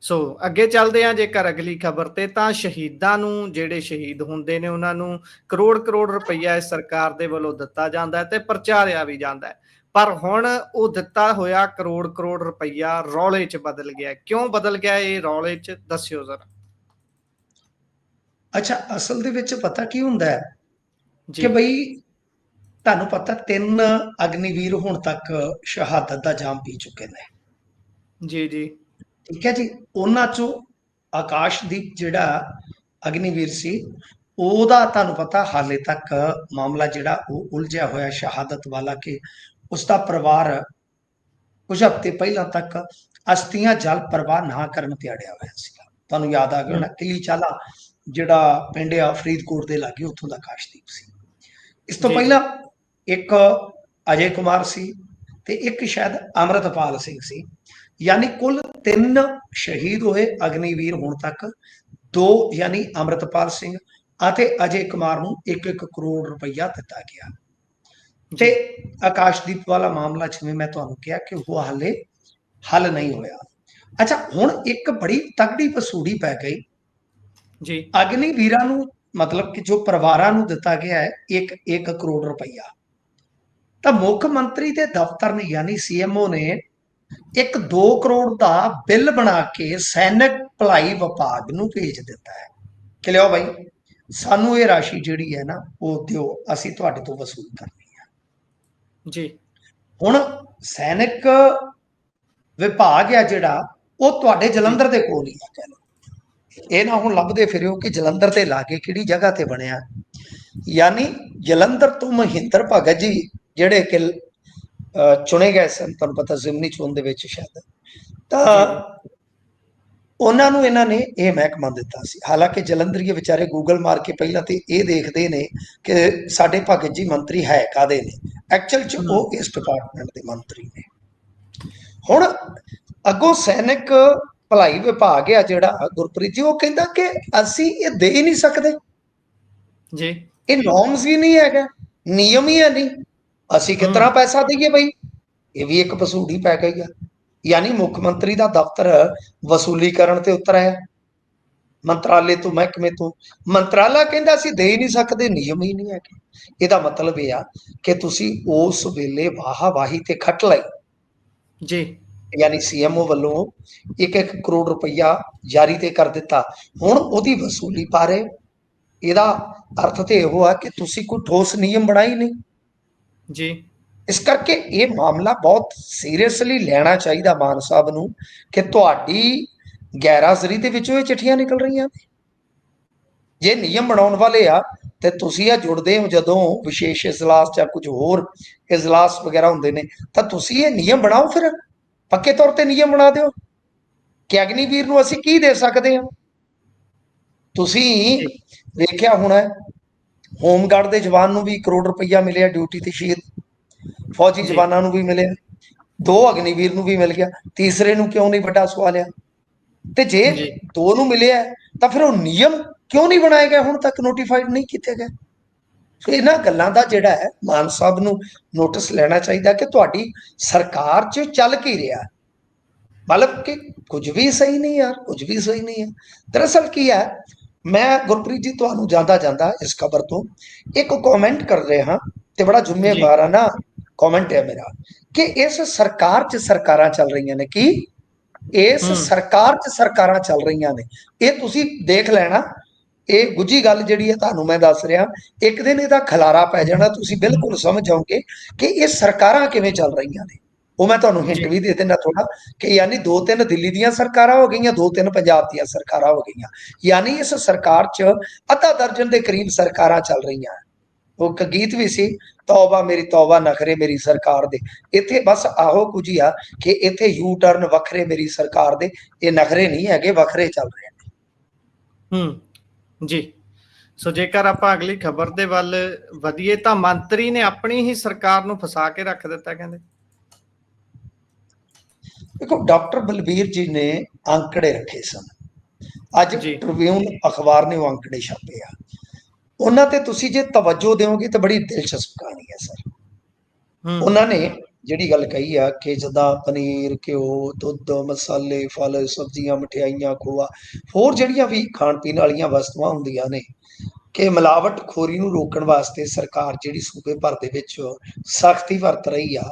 ਸੋ ਅੱਗੇ ਚੱਲਦੇ ਹਾਂ ਜੇਕਰ ਅਗਲੀ ਖਬਰ ਤੇ ਤਾਂ ਸ਼ਹੀਦਾਂ ਨੂੰ ਜਿਹੜੇ ਸ਼ਹੀਦ ਹੁੰਦੇ ਨੇ ਉਹਨਾਂ ਨੂੰ ਕਰੋੜ ਕਰੋੜ ਰੁਪਈਆ ਇਸ ਸਰਕਾਰ ਦੇ ਵੱਲੋਂ ਦਿੱਤਾ ਜਾਂਦਾ ਹੈ ਤੇ ਪ੍ਰਚਾਰਿਆ ਵੀ ਜਾਂਦਾ ਹੈ। ਪਰ ਹੁਣ ਉਹ ਦਿੱਤਾ ਹੋਇਆ ਕਰੋੜ ਕਰੋੜ ਰੁਪਈਆ ਰੌਲੇ 'ਚ ਬਦਲ ਗਿਆ। ਕਿਉਂ ਬਦਲ ਗਿਆ ਇਹ ਰੌਲੇ 'ਚ? ਦੱਸਿਓ ਜ਼ਰਾ। ਅੱਛਾ ਅਸਲ ਦੇ ਵਿੱਚ ਪਤਾ ਕੀ ਹੁੰਦਾ ਹੈ? ਕਿ ਬਈ ਤੁਹਾਨੂੰ ਪਤਾ ਤਿੰਨ ਅਗਨੀਵੀਰ ਹੁਣ ਤੱਕ ਸ਼ਹਾਦਤ ਦਾ ਜਾਮ ਪੀ ਚੁੱਕੇ ਨੇ। ਜੀ ਜੀ। ਠੀਕ ਹੈ ਜੀ? ਉਹਨਾਂ ਚੋਂ ਆਕਾਸ਼ਦੀਪ ਜਿਹੜਾ ਅਗਨੀਵੀਰ ਸੀ ਉਹਦਾ ਤੁਹਾਨੂੰ ਪਤਾ ਹਾਲੇ ਤੱਕ ਮਾਮਲਾ ਜਿਹੜਾ ਉਹ ਉਲਝਿਆ ਹੋਇਆ ਸ਼ਹਾਦਤ ਵਾਲਾ ਕਿ ਉਸ ਦਾ ਪਰਿਵਾਰ ਕੁਝ ਹਫ਼ਤੇ ਪਹਿਲਾਂ ਤੱਕ ਅਸਤੀਆਂ ਜਲ ਪ੍ਰਵਾਹ ਨਾ ਕਰਨ ਤੇ ਅੜਿਆ ਹੋਇਆ ਸੀ ਤੁਹਾਨੂੰ ਯਾਦ ਆ ਗਿਆ ਹੋਣਾ ਕਿਲੀ ਚਾਲਾ ਜਿਹੜਾ ਪਿੰਡ ਆ ਫਰੀਦਕੋਟ ਦੇ ਲਾਗੇ ਉੱਥੋਂ ਦਾ ਆਕਾਸ਼ਦੀਪ ਸੀ। ਇਸ ਤੋਂ। ਪਹਿਲਾਂ ਇੱਕ ਅਜੇ ਕੁਮਾਰ ਸੀ ਤੇ ਇੱਕ ਸ਼ਾਇਦ ਅਮਰਤਪਾਲ ਸਿੰਘ ਸੀ। ਯਾਨੀ ਕੁੱਲ ਤਿੰਨ ਸ਼ਹੀਦ ਹੋਏ ਅਗਨੀਵੀਰ ਹੁਣ ਤੱਕ ਦੋ ਯਾਨੀ ਅਮਰਤਪਾਲ ਸਿੰਘ ਅਤੇ ਅਜੇ ਕੁਮਾਰ ਨੂੰ 1-1 ਕਰੋੜ ਰੁਪਈਆ ਦਿੱਤਾ ਗਿਆ। ਤੇ ਆਕਾਸ਼ਦੀਪ ਵਾਲਾ ਮਾਮਲਾ ਜਿਵੇਂ ਮੈਂ ਤੁਹਾਨੂੰ ਕਿਹਾ ਕਿ ਉਹ ਹਾਲੇ ਹੱਲ ਨਹੀਂ ਹੋਇਆ। ਅੱਛਾ ਹੁਣ ਇੱਕ ਬੜੀ ਤਕੜੀ ਪਸੂੜੀ ਪੈ ਗਈ। ਜੀ। ਅਗਨੀ ਵੀਰਾਂ ਨੂੰ ਮਤਲਬ ਕਿ ਜੋ ਪਰਿਵਾਰਾਂ ਨੂੰ ਦਿੱਤਾ ਗਿਆ ਹੈ 1 1 ਕਰੋੜ ਰੁਪਈਆ। ਤਾਂ ਮੁੱਖ ਮੰਤਰੀ ਦੇ ਦਫ਼ਤਰ ਨੇ ਯਾਨੀ ਸੀਐਮਓ ਨੇ ਇੱਕ 2 ਕਰੋੜ ਦਾ ਬਿੱਲ ਬਣਾ ਕੇ ਸੈਨਿਕ ਭਲਾਈ ਵਿਭਾਗ ਨੂੰ ਭੇਜ ਦਿੱਤਾ ਹੈ। ਕਿ ਲਿਓ ਭਾਈ ਸਾਨੂੰ ਇਹ ਰਾਸ਼ੀ ਜਿਹੜੀ ਹੈ ਨਾ ਉਹ ਦਿਓ ਅਸੀਂ ਤੁਹਾਡੇ ਤੋਂ ਵਸੂਲ ਕਰਨੀ ਜੀ। ਹੁਣ ਸੈਨਿਕ ਵਿਭਾਗ ਹੈ ਜਿਹੜਾ ਉਹ ਤੁਹਾਡੇ ਜਲੰਧਰ ਦੇ ਕੋਲ ਹੀ ਆ। ਕਹਿ ਲਓ ਇਹ ਨਾ ਹੁਣ ਲੱਭਦੇ ਫਿਰਿਓ ਕਿ ਜਲੰਧਰ ਦੇ ਲਾਗੇ ਕਿਹੜੀ ਜਗ੍ਹਾ ਤੇ ਬਣਿਆ। ਯਾਨੀ ਜਲੰਧਰ ਤੋਂ ਮਹਿੰਦਰ ਭਗਤ ਜੀ ਜਿਹੜੇ ਕਿ ਚੁਣੇ ਗਏ ਸਨ ਤੁਹਾਨੂੰ ਪਤਾ ਜ਼ਿਮਨੀ ਚੋਣ ਦੇ ਵਿੱਚ ਸ਼ਾਇਦ। ਤਾਂ ਉਹਨਾਂ ਨੂੰ ਇਹਨਾਂ ਨੇ ਇਹ ਮਹਿਕਮਾ ਦਿੱਤਾ ਸੀ। ਹਾਲਾਂਕਿ ਜਲੰਧਰੀਏ ਵਿਚਾਰੇ ਗੂਗਲ ਮਾਰ ਕੇ ਪਹਿਲਾਂ ਤੇ ਇਹ ਦੇਖਦੇ ਨੇ ਕਿ ਸਾਡੇ ਭਗਤ ਜੀ ਮੰਤਰੀ ਹੈ ਕਾਦੇ ਨੇ? ਐਕਚੁਅਲ ਚ ਉਹ ਇਸ ਡਿਪਾਰਟਮੈਂਟ ਦੇ ਮੰਤਰੀ ਨੇ। ਹੁਣ ਅੱਗੋਂ ਸੈਨਿਕ ਭਲਾਈ ਵਿਭਾਗ ਆ ਜਿਹੜਾ ਗੁਰਪ੍ਰੀਤ ਜੀ ਉਹ ਕਹਿੰਦਾ ਕਿ ਅਸੀਂ ਇਹ ਦੇ ਹੀ ਨਹੀਂ ਸਕਦੇ। ਜੀ। ਇਹ ਨੋਰਮਸ ਹੀ ਨਹੀਂ ਹੈਗਾ ਨਿਯਮ ਹੀ ਹੈ ਨਹੀਂ। ਅਸੀਂ ਤਰ੍ਹਾਂ ਪੈਸਾ ਦਈਏ ਬਈ? ਇਹ ਵੀ ਇੱਕ ਵਸੂਲੀ ਪੈ ਗਈ ਆ। ਯਾਨੀ ਮੁੱਖ ਮੰਤਰੀ ਦਾ ਦਫ਼ਤਰ ਵਸੂਲੀ ਕਰਨ ਤੇ ਉਤਰ ਆਇਆ ਮੰਤਰਾਲੇ ਤੋਂ ਮਹਿਕਮੇ ਤੋਂ। ਮੰਤਰਾਲਾ ਕਹਿੰਦਾ ਅਸੀਂ ਦੇ ਹੀ ਨਹੀਂ ਸਕਦੇ ਨਿਯਮ ਹੀ ਨਹੀਂ ਹੈਗੇ। ਇਹਦਾ ਮਤਲਬ ਇਹ ਆ ਕਿ ਤੁਸੀਂ ਉਸ ਵੇਲੇ ਵਾਹਾ ਵਾਹੀ ਤੇ ਖੱਟ ਲਈ। ਜੀ। ਯਾਨੀ ਸੀਐਮਓ ਵੱਲੋਂ 1-1 ਕਰੋੜ ਰੁਪਈਆ ਜਾਰੀ ਤੇ ਕਰ ਦਿੱਤਾ। ਹੁਣ ਉਹਦੀ ਵਸੂਲੀ ਬਾਰੇ ਇਹਦਾ ਅਰਥ ਤੇ ਇਹੋ ਆ ਕਿ ਤੁਸੀਂ ਕੋਈ ਠੋਸ ਨਿਯਮ ਬਣਾਈ ਨਹੀਂ। ਜੀ। ਇਸ ਕਰਕੇ ਇਹ ਮਾਮਲਾ ਬਹੁਤ ਸੀਰੀਅਸਲੀ ਲੈਣਾ ਚਾਹੀਦਾ ਮਾਨ ਸਾਹਿਬ ਨੂੰ ਕਿ ਤੁਹਾਡੀ ਗੈਰਹਾਜ਼ਰੀ ਦੇ ਵਿੱਚੋਂ ਇਹ ਚਿੱਠੀਆਂ ਨਿਕਲ ਰਹੀਆਂ ਨੇ। ਜੇ ਨਿਯਮ ਬਣਾਉਣ ਵਾਲੇ ਆ, ਤੇ ਤੁਸੀਂ ਆ ਜੁੜਦੇ ਹੋ ਜਦੋਂ ਵਿਸ਼ੇਸ਼ ਇਜਲਾਸ ਜਾਂ ਕੁਝ ਹੋਰ ਇਜਲਾਸ ਵਗੈਰਾ ਹੁੰਦੇ ਨੇ, ਤਾਂ ਤੁਸੀਂ ਇਹ ਨਿਯਮ ਬਣਾਓ ਫਿਰ। ਪੱਕੇ ਤੌਰ ਤੇ ਨਿਯਮ ਬਣਾ ਦਿਓ। ਕਿ ਅਗਨੀਵੀਰ ਨੂੰ ਅਸੀਂ ਕੀ ਦੇ ਸਕਦੇ ਹਾਂ? ਤੁਸੀਂ ਵੇਖਿਆ ਹੋਣਾ ਹੋਮਗਾਰਡ ਦੇ ਜਵਾਨ ਨੂੰ ਵੀ ਕਰੋੜ ਰੁਪਈਆ ਮਿਲਿਆ ਡਿਊਟੀ ਤੇ ਸ਼ਹੀਦ। ਫੌਜੀ। ਜਵਾਨਾਂ ਨੂੰ ਵੀ ਮਿਲਿਆ ਦੋ ਅਗਨੀਵੀਰ ਨੂੰ ਵੀ ਮਿਲ ਗਿਆ ਤੀਸਰੇ ਨੂੰ ਕਿਉਂ ਨਹੀਂ ਵੱਡਾ ਸਵਾਲ ਆ ਤੇ ਜੇ। ਦੋ ਨੂੰ ਮਿਲਿਆ ਤਾਂ ਫਿਰ ਉਹ ਨਿਯਮ ਕਿਉਂ ਨਹੀਂ ਬਣਾਏ ਗਏ ਹੁਣ ਤੱਕ ਨੋਟੀਫਾਈਡ ਨਹੀਂ ਕੀਤੇ ਗਏ ਸੋ ਇਹਨਾਂ ਗੱਲਾਂ ਦਾ ਜਿਹੜਾ ਹੈ ਮਾਨ ਸਾਹਿਬ ਨੂੰ ਨੋਟਿਸ ਲੈਣਾ ਚਾਹੀਦਾ ਕਿ ਤੁਹਾਡੀ ਸਰਕਾਰ 'ਚ ਚੱਲ ਕੀ ਰਿਹਾ। ਮਤਲਬ ਕਿ ਕੁਝ ਵੀ ਸਹੀ ਨਹੀਂ ਯਾਰ ਕੁਝ ਵੀ ਸਹੀ ਨਹੀਂ ਹੈ ਦਰਅਸਲ ਕੀ ਹੈ ਮੈਂ ਗੁਰਪ੍ਰੀਤ ਜੀ ਤੁਹਾਨੂੰ ਜਾਂਦਾ ਜਾਂਦਾ ਇਸ ਖਬਰ ਤੋਂ ਇੱਕ ਕਮੈਂਟ ਕਰ ਰਿਹਾ ਹਾਂ ਤੇ ਬੜਾ ਜ਼ਿੰਮੇਵਾਰਾਨਾ ਕਮੈਂਟ ਹੈ ਮੇਰਾ ਕਿ ਇਸ ਸਰਕਾਰ 'ਚ ਸਰਕਾਰਾਂ ਚੱਲ ਰਹੀਆਂ ਨੇ ਕੀ? ਇਸ। ਸਰਕਾਰ 'ਚ ਸਰਕਾਰਾਂ ਚੱਲ ਰਹੀਆਂ ਨੇ। ਇਹ ਤੁਸੀਂ ਦੇਖ ਲੈਣਾ ਇਹ ਗੁੱਜੀ ਗੱਲ ਜਿਹੜੀ ਹੈ ਤੁਹਾਨੂੰ ਮੈਂ ਦੱਸ ਰਿਹਾ ਇੱਕ ਦਿਨ ਇਹਦਾ ਖਲਾਰਾ ਪੈ ਜਾਣਾ ਤੁਸੀਂ ਬਿਲਕੁਲ ਸਮਝ ਜਾਓਗੇ ਕਿ ਇਹ ਸਰਕਾਰਾਂ ਕਿਵੇਂ ਚੱਲ ਰਹੀਆਂ ਨੇ। ਉਹ ਮੈਂ ਤੁਹਾਨੂੰ ਹਿੰਟ। ਵੀ ਦੇ ਦਿੰਦਾ ਥੋੜਾ ਕਿ ਯਾਨੀ ਦੋ ਤਿੰਨ ਦਿੱਲੀ ਦੀਆਂ ਸਰਕਾਰਾਂ ਹੋ ਗਈਆਂ ਦੋ ਤਿੰਨ ਪੰਜਾਬ ਦੀਆਂ ਸਰਕਾਰਾਂ ਹੋ ਗਈਆਂ। ਯਾਨੀ ਇਸ ਸਰਕਾਰ 'ਚ ਅੱਧਾ ਦਰਜਨ ਦੇ ਕਰੀਬ ਸਰਕਾਰਾਂ ਚੱਲ ਰਹੀਆਂ। ਉਹ ਗੀਤ ਵੀ ਸੀ ਤੌਬਾ ਮੇਰੀ ਤੌਬਾ ਨਖਰੇ ਮੇਰੀ ਸਰਕਾਰ ਦੇ। ਇੱਥੇ ਬਸ ਆਹੋ ਕੁਝ ਹੀ ਆ ਕਿ ਇੱਥੇ ਯੂ ਟਰਨ ਵੱਖਰੇ ਮੇਰੀ ਸਰਕਾਰ ਦੇ ਇਹ ਨਖਰੇ ਨਹੀਂ ਹੈਗੇ ਵੱਖਰੇ ਚੱਲ ਰਹੇ ਨੇ। ਹੂੰ ਜੀ। ਸੋ ਜੇਕਰ ਆਪਾਂ ਅਗਲੀ ਖਬਰ ਦੇ ਵੱਲ ਵਧੀਏ ਤਾਂ ਮੰਤਰੀ ਨੇ ਆਪਣੀ ਹੀ ਸਰਕਾਰ ਨੂੰ ਫਸਾ ਕੇ ਰੱਖ ਦਿੱਤਾ ਕਹਿੰਦੇ। ਦੇਖੋ ਡਾਕਟਰ ਬਲਬੀਰ ਜੀ ਨੇ ਅੰਕੜੇ ਰੱਖੇ ਸਨ। ਅੱਜ। ਟ੍ਰਿਬਿਊਨ ਅਖਬਾਰ ਨੇ ਉਹ ਅੰਕੜੇ ਛਾਪੇ ਆ। ਉਹਨਾਂ ਤੇ ਤੁਸੀਂ ਜੇ ਤਵੱਜੋ ਦਿਓਗੇ ਤਾਂ ਬੜੀ ਦਿਲਚਸਪ ਕਹਾਣੀ ਹੈ ਸਰ ਉਹਨਾਂ ਨੇ ਜਿਹੜੀ ਗੱਲ ਕਹੀ ਆ ਕਿ ਜਦਾਂ ਪਨੀਰ ਘਿਓ ਦੁੱਧ ਮਸਾਲੇ ਫਲ ਸਬਜ਼ੀਆਂ ਮਠਿਆਈਆਂ ਖੋਆ ਹੋਰ ਜਿਹੜੀਆਂ ਵੀ ਖਾਣ ਪੀਣ ਵਾਲੀਆਂ ਵਸਤੂਆਂ ਹੁੰਦੀਆਂ ਨੇ ਕਿ ਮਿਲਾਵਟ ਖੋਰੀ ਨੂੰ ਰੋਕਣ ਵਾਸਤੇ ਸਰਕਾਰ ਜਿਹੜੀ ਸੂਬੇ ਭਰ ਦੇ ਵਿੱਚ ਸਖਤੀ ਵਰਤ ਰਹੀ ਆ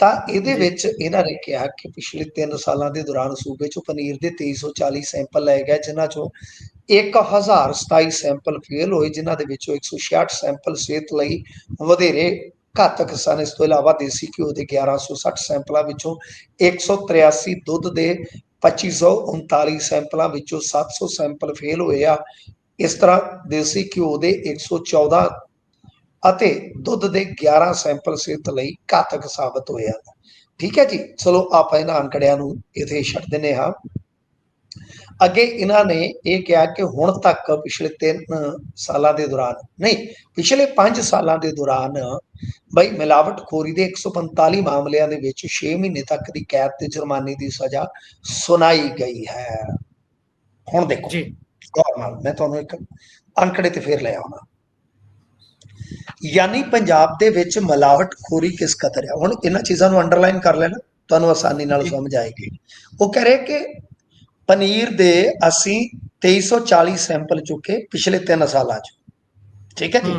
ਤਾਂ ਇਹਦੇ। ਵਿੱਚ ਇਹਨਾਂ ਨੇ ਕਿਹਾ ਕਿ ਪਿਛਲੇ 3 ਸਾਲਾਂ ਦੇ ਦੌਰਾਨ ਸੂਬੇ ਚੋਂ ਪਨੀਰ ਦੇ 2340 ਸੈਂਪਲ ਲਏ ਗਏ ਜਿਨ੍ਹਾਂ ਚੋਂ 1027 ਸੈਂਪਲ ਫੇਲ ਹੋਏ, ਜਿਨ੍ਹਾਂ ਦੇ ਵਿੱਚੋਂ 166 ਸੈਂਪਲ ਸਿਹਤ ਲਈ ਵਧੇਰੇ ਘਾਤਕ ਸਨ। ਇਸ ਤੋਂ ਇਲਾਵਾ ਦੇਸੀ ਘਿਓ ਦੇ 1160 ਸੈਂਪਲਾਂ ਵਿੱਚੋਂ 183 ਦੁੱਧ ਦੇ 2539 ਸੈਂਪਲਾਂ ਵਿੱਚੋਂ 700 ਸੈਂਪਲ ਫੇਲ ਹੋਏ ਆ। ਇਸ ਤਰ੍ਹਾਂ ਦੇਸੀ ਘਿਓ ਦੇ 114 ਅਤੇ ਦੁੱਧ ਦੇ 11 ਸੈਂਪਲ ਸਿਹਤ ਲਈ ਘਾਤਕ ਸਾਬਤ ਹੋਏ ਆ। ਠੀਕ ਹੈ ਜੀ? ਚਲੋ ਆਪਾਂ ਇਹਨਾਂ ਅੰਕੜਿਆਂ ਨੂੰ ਇੱਥੇ ਛੱਡ ਦਿੰਨੇ ਹਾਂ। ਅੱਗੇ ਇਹਨਾਂ ਨੇ ਇਹ ਕਿਹਾ ਕਿ ਹੁਣ ਤੱਕ ਪਿਛਲੇ 3 ਸਾਲਾਂ ਦੇ ਦੌਰਾਨ ਨਹੀਂ ਪਿਛਲੇ 5 ਸਾਲਾਂ ਦੇ ਦੌਰਾਨ ਬਈ ਮਿਲਾਵਟਖੋਰੀ ਦੇ 145 ਮਾਮਲਿਆਂ ਦੇ ਵਿੱਚ 6 ਮਹੀਨੇ ਤੱਕ ਦੀ ਕੈਦ ਤੇ ਜੁਰਮਾਨੇ ਦੀ ਸਜ਼ਾ ਸੁਣਾਈ ਗਈ ਹੈ। ਹੁਣ ਦੇਖੋ ਜੀ। ਗੌਰ ਨਾਲ ਮੈਂ ਤੁਹਾਨੂੰ ਇੱਕ ਅੰਕੜੇ ਤੇ ਫੇਰ ਲੈ ਆਉਣਾ। ਯਾਨੀ ਪੰਜਾਬ ਦੇ ਵਿੱਚ ਮਿਲਾਵਟਖੋਰੀ ਕਿਸ ਕਦਰ ਹੈ ਹੁਣ ਇਹਨਾਂ ਚੀਜ਼ਾਂ ਨੂੰ ਅੰਡਰਲਾਈਨ ਕਰ ਲੈਣਾ ਤੁਹਾਨੂੰ ਆਸਾਨੀ ਨਾਲ। ਸਮਝ ਆਏਗੀ। ਉਹ ਕਹ ਰਹੇ ਕਿ ਪਨੀਰ ਦੇ ਅਸੀਂ 2340 ਸੈਂਪਲ ਚੁੱਕੇ ਪਿਛਲੇ 3 ਸਾਲਾਂ 'ਚ। ਠੀਕ ਹੈ ਜੀ?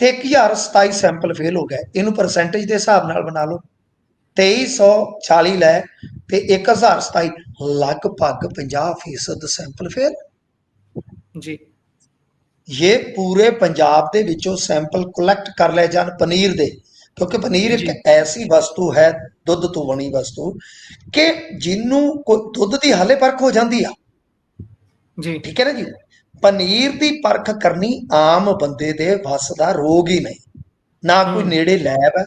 ਤੇ 1027 ਸੈਂਪਲ ਫੇਲ ਹੋ ਗਏ। ਇਹਨੂੰ ਪਰਸੈਂਟੇਜ ਦੇ ਹਿਸਾਬ ਨਾਲ ਬਣਾ ਲਓ। 2340 ਲੈ ਤੇ 1027 ਲਗਭਗ 50% ਸੈਂਪਲ ਫੇਲ ਜੀ। ਇਹ ਪੂਰੇ ਪੰਜਾਬ ਦੇ ਵਿੱਚੋਂ ਸੈਂਪਲ ਕਲੈਕਟ ਕਰ ਲਏ ਜਾਣ ਪਨੀਰ ਦੇ ਕਿਉਂਕਿ ਪਨੀਰ। ਇੱਕ ਐਸੀ ਵਸਤੂ ਹੈ ਦੁੱਧ ਤੋਂ ਬਣੀ ਵਸਤੂ ਕਿ ਜਿਹਨੂੰ ਦੁੱਧ ਦੀ ਹਾਲੇ ਪਰਖ ਹੋ ਜਾਂਦੀ ਆ। ਜੀ। ਠੀਕ ਹੈ ਨਾ ਜੀ? ਪਨੀਰ ਦੀ ਪਰਖ ਕਰਨੀ ਆਮ ਬੰਦੇ ਦੇ ਵੱਸ ਦਾ ਰੋਗ ਹੀ ਨਹੀਂ। ਨਾ ਕੋਈ। ਨੇੜੇ ਲੈਬ ਹੈ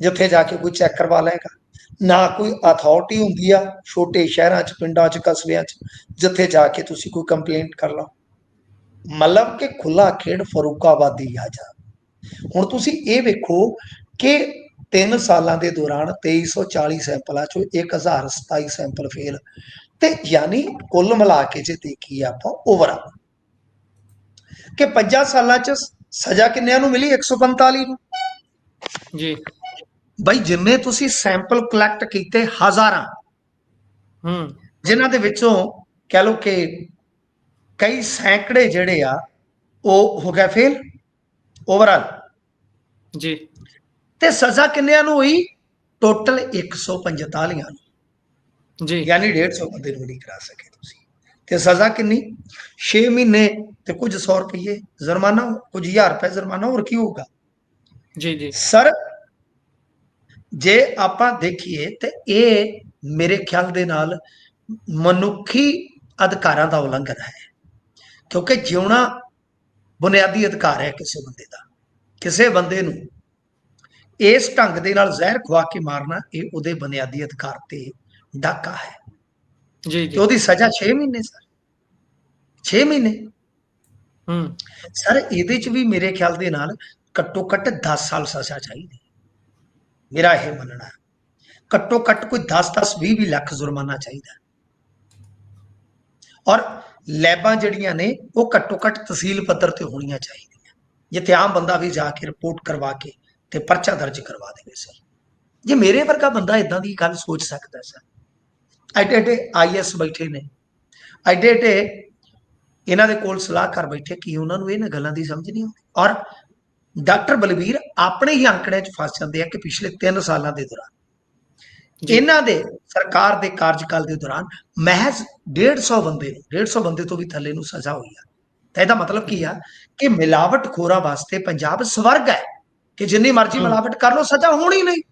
ਜਿੱਥੇ ਜਾ ਕੇ ਕੋਈ ਚੈੱਕ ਕਰਵਾ ਲਏਗਾ। ਨਾ ਕੋਈ ਅਥਾਰਟੀ ਹੁੰਦੀ ਆ ਛੋਟੇ ਸ਼ਹਿਰਾਂ 'ਚ ਪਿੰਡਾਂ 'ਚ ਕਸਬਿਆਂ 'ਚ ਜਿੱਥੇ ਜਾ ਕੇ ਤੁਸੀਂ ਕੋਈ ਕੰਪਲੇਂਟ ਕਰ ਲਓ। ਮਤਲਬ ਕਿ ਖੁੱਲਾ ਖੇਡ ਫਰੂਕਾਬਾਦੀ ਆ ਜਾ। ਹੁਣ ਤੁਸੀਂ ਇਹ ਵੇਖੋ ਕਿ 3 ਸਾਲਾਂ ਦੇ ਦੌਰਾਨ 2340 ਸੈਂਪਲਾਂ ਚੋਂ 1027 ਸੈਂਪਲ ਫੇਲ। ਤੇ ਯਾਨੀ ਕੁੱਲ ਮਿਲਾ ਕੇ ਜੇ ਦੇਖੀਏ ਆਪਾਂ ਓਵਰਆਲ ਕਿ 5 ਸਾਲਾਂ ਚ ਸਜ਼ਾ ਕਿੰਨਿਆਂ ਨੂੰ ਮਿਲੀ? 145 ਨੂੰ। ਜੀ। ਬਈ ਜਿੰਨੇ ਤੁਸੀਂ ਸੈਂਪਲ ਕਲੈਕਟ ਕੀਤੇ ਹਜ਼ਾਰਾਂ। ਹੂੰ। ਜਿਨ੍ਹਾਂ ਦੇ ਵਿੱਚੋਂ ਕਹਿ ਲਓ ਕਿ ਕਈ ਸੈਂਕੜੇ ਜਿਹੜੇ ਆ ਉਹ ਹੋ ਗਿਆ ਫੇਲ ਓਵਰਆਲ ਜੀ। ਤੇ ਸਜ਼ਾ ਕਿੰਨਿਆਂ ਨੂੰ ਹੋਈ? ਟੋਟਲ 145 ਨੂੰ। ਜੀ। ਯਾਨੀ 150 ਬੰਦੇ ਨੂੰ ਨਹੀਂ ਕਰਾ ਸਕੇ ਤੁਸੀਂ। ਤੇ ਸਜ਼ਾ ਕਿੰਨੀ? 6 ਮਹੀਨੇ ਤੇ ਕੁਝ 100 ਰੁਪਏ ਜੁਰਮਾਨਾ ਕੁਝ ਹਜ਼ਾਰ ਰੁਪਏ ਜੁਰਮਾਨਾ ਹੋਰ ਕੀ ਹੋਊਗਾ? ਜੀ ਜੀ। ਸਰ ਜੇ ਆਪਾਂ ਦੇਖੀਏ ਤੇ ਇਹ ਮੇਰੇ ਖਿਆਲ ਦੇ ਨਾਲ ਮਨੁੱਖੀ ਅਧਿਕਾਰਾਂ ਦਾ ਉਲੰਘਣ ਹੈ। ਕਿਉਂਕਿ ਜਿਉਣਾ ਬੁਨਿਆਦੀ ਅਧਿਕਾਰ ਹੈ ਕਿਸੇ ਬੰਦੇ ਦਾ। ਕਿਸੇ ਬੰਦੇ ਨੂੰ ਇਸ ਢੰਗ ਦੇ ਨਾਲ ਜ਼ਹਿਰ ਖਵਾ ਕੇ ਮਾਰਨਾ ਇਹ ਉਹਦੇ ਬੁਨਿਆਦੀ ਅਧਿਕਾਰ ਤੇ ਡਾਕਾ ਹੈ। ਜੀ ਜੀ। ਉਹਦੀ ਸਜ਼ਾ 6 ਮਹੀਨੇ ਸਰ। 6 ਮਹੀਨੇ। ਹੂੰ। ਸਰ ਇਹਦੇ ਚ ਵੀ ਮੇਰੇ ਖਿਆਲ ਦੇ ਨਾਲ ਘੱਟੋ ਘੱਟ 10 ਸਾਲ ਸਜ਼ਾ ਚਾਹੀਦੀ। ਮੇਰਾ ਇਹ ਮੰਨਣਾ ਘੱਟੋ ਘੱਟ ਕੋਈ 10 10 20 20 ਲੱਖ ਜੁਰਮਾਨਾ ਚਾਹੀਦਾ। ਔਰ ਲੈਬਾਂ ਜਿਹੜੀਆਂ ਨੇ ਉਹ ਘੱਟੋ ਘੱਟ ਤਹਿਸੀਲ ਪੱਧਰ ਤੇ ਹੋਣੀਆਂ ਚਾਹੀਦੀਆਂ। ਜਿੱਥੇ ਆਮ ਬੰਦਾ ਵੀ ਜਾ ਕੇ ਰਿਪੋਰਟ ਕਰਵਾ ਕੇ ਤੇ ਪਰਚਾ ਦਰਜ ਕਰਵਾ ਦੇਵੇ ਸਰ। ਜੇ ਮੇਰੇ ਵਰਗਾ ਬੰਦਾ ਇਦਾਂ ਦੀ ਗੱਲ ਸੋਚ ਸਕਦਾ ਸਰ। ਐਡੇ ਐਡੇ ਆਈਐਸ ਬੈਠੇ ਨੇ। ਐਡੇ ਐਡੇ ਇਹਨਾਂ ਦੇ ਕੋਲ ਸਲਾਹਕਾਰ ਬੈਠੇ ਕੀ ਉਹਨਾਂ ਨੂੰ ਇਹਨਾਂ ਗੱਲਾਂ ਦੀ ਸਮਝ ਨਹੀਂ ਆਉਂਦੀ? ਔਰ ਡਾਕਟਰ ਬਲਵੀਰ ਆਪਣੇ ਹੀ ਅੰਕੜਿਆਂ 'ਚ ਫਸ ਜਾਂਦੇ ਆ ਕਿ ਪਿਛਲੇ 3 ਸਾਲਾਂ ਦੇ ਦੌਰਾਨ। ਇਹਨਾਂ ਦੇ ਸਰਕਾਰ ਦੇ ਕਾਰਜਕਾਲ ਦੇ ਦੌਰਾਨ ਮਹਿਜ਼ 150 ਬੰਦੇ ਨੂੰ 150 ਬੰਦੇ ਤੋਂ ਵੀ ਥੱਲੇ ਨੂੰ ਸਜ਼ਾ ਹੋਈ ਆ। ਤਾਂ ਇਹਦਾ ਮਤਲਬ ਕੀ ਆ? ਕਿ ਮਿਲਾਵਟ ਖੋਰਾਂ ਵਾਸਤੇ ਪੰਜਾਬ ਸਵਰਗ ਹੈ। ਕਿ ਜਿੰਨੀ ਮਰਜ਼ੀ। ਮਿਲਾਵਟ ਕਰ ਲਓ ਸਜ਼ਾ ਹੋਣੀ ਨਹੀਂ।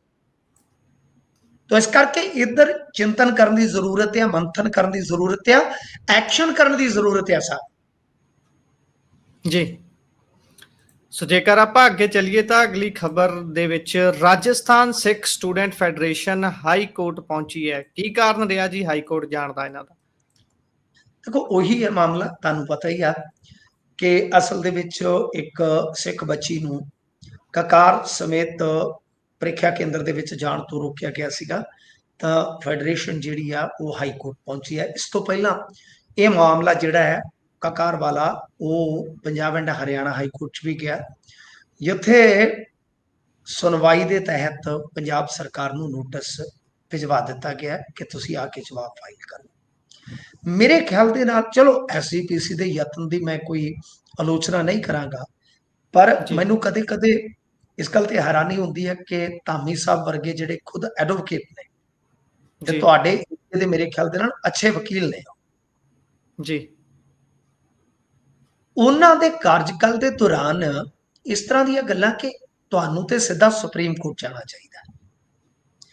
ਤਾਂ ਇਸ ਕਰਕੇ ਇੱਧਰ ਚਿੰਤਨ ਕਰਨ ਦੀ ਜ਼ਰੂਰਤ ਹੈ ਮੰਥਨ ਕਰਨ ਦੀ ਜ਼ਰੂਰਤ ਹੈ ਐਕਸ਼ਨ ਕਰਨ ਦੀ ਜ਼ਰੂਰਤ ਹੈ ਸਾਹਿਬ ਜੀ। ਸੋ ਜੇਕਰ ਆਪਾਂ ਅੱਗੇ ਚੱਲੀਏ ਤਾਂ ਅਗਲੀ ਖਬਰ ਦੇ ਵਿੱਚ Rajasthan Sikh student federation high court ਪਹੁੰਚੀ ਹੈ। ਕੀ ਕਾਰਨ ਰਿਹਾ ਜੀ ਹਾਈ ਕੋਰਟ ਜਾਣ ਦਾ ਇਹਨਾਂ ਦਾ? ਦੇਖੋ ਉਹੀ ਹੈ ਮਾਮਲਾ ਤੁਹਾਨੂੰ ਪਤਾ ਹੀ ਆ ਕਿ ਅਸਲ ਦੇ ਵਿੱਚ ਇੱਕ ਸਿੱਖ ਬੱਚੀ ਨੂੰ ਕਕਾਰ ਸਮੇਤ ਪ੍ਰੀਖਿਆ ਕੇਂਦਰ ਦੇ ਵਿੱਚ ਜਾਣ ਤੋਂ ਰੋਕਿਆ ਗਿਆ ਸੀਗਾ ਤਾਂ ਫੈਡਰੇਸ਼ਨ ਜਿਹੜੀ ਆ ਉਹ ਹਾਈ ਕੋਰਟ ਪਹੁੰਚੀ ਹੈ। ਇਸ ਤੋਂ ਪਹਿਲਾਂ ਇਹ ਮਾਮਲਾ ਜਿਹੜਾ ਹੈ ਕਕਾਰ ਵਾਲਾ ਉਹ Punjab and Haryana high court 'ਚ ਵੀ ਗਿਆ। ਜਿੱਥੇ ਸੁਣਵਾਈ ਦੇ ਤਹਿਤ ਪੰਜਾਬ ਸਰਕਾਰ ਨੂੰ ਨੋਟਿਸ ਭਿਜਵਾ ਦਿੱਤਾ ਗਿਆ ਕਿ ਤੁਸੀਂ ਆ ਕੇ ਜਵਾਬ ਫਾਈਲ ਕਰੋ। ਮੇਰੇ ਖਿਆਲ ਦੇ ਨਾਲ ਚਲੋ ਐਸਜੀਪੀਸੀ ਦੇ ਯਤਨ ਦੀ ਮੈਂ ਕੋਈ ਆਲੋਚਨਾ ਨਹੀਂ ਕਰਾਂਗਾ ਪਰ। ਮੈਨੂੰ ਕਦੇ-ਕਦੇ ਇਸ ਗੱਲ ਤੇ ਹੈਰਾਨੀ ਹੁੰਦੀ ਹੈ ਕਿ ਧਾਮੀ ਸਾਹਿਬ ਵਰਗੇ ਜਿਹੜੇ ਖੁਦ ਐਡਵੋਕੇਟ ਨੇ ਤੇ ਜੀ। ਤੁਹਾਡੇ ਇਹਦੇ ਮੇਰੇ ਖਿਆਲ ਦੇ ਨਾਲ ਅੱਛੇ ਵਕੀਲ ਨੇ। ਜੀ। ਉਹਨਾਂ ਦੇ ਕਾਰਜਕਾਲ ਦੇ ਦੌਰਾਨ ਇਸ ਤਰ੍ਹਾਂ ਦੀਆਂ ਗੱਲਾਂ ਕਿ ਤੁਹਾਨੂੰ ਤੇ ਸਿੱਧਾ ਸੁਪਰੀਮ ਕੋਰਟ ਜਾਣਾ ਚਾਹੀਦਾ।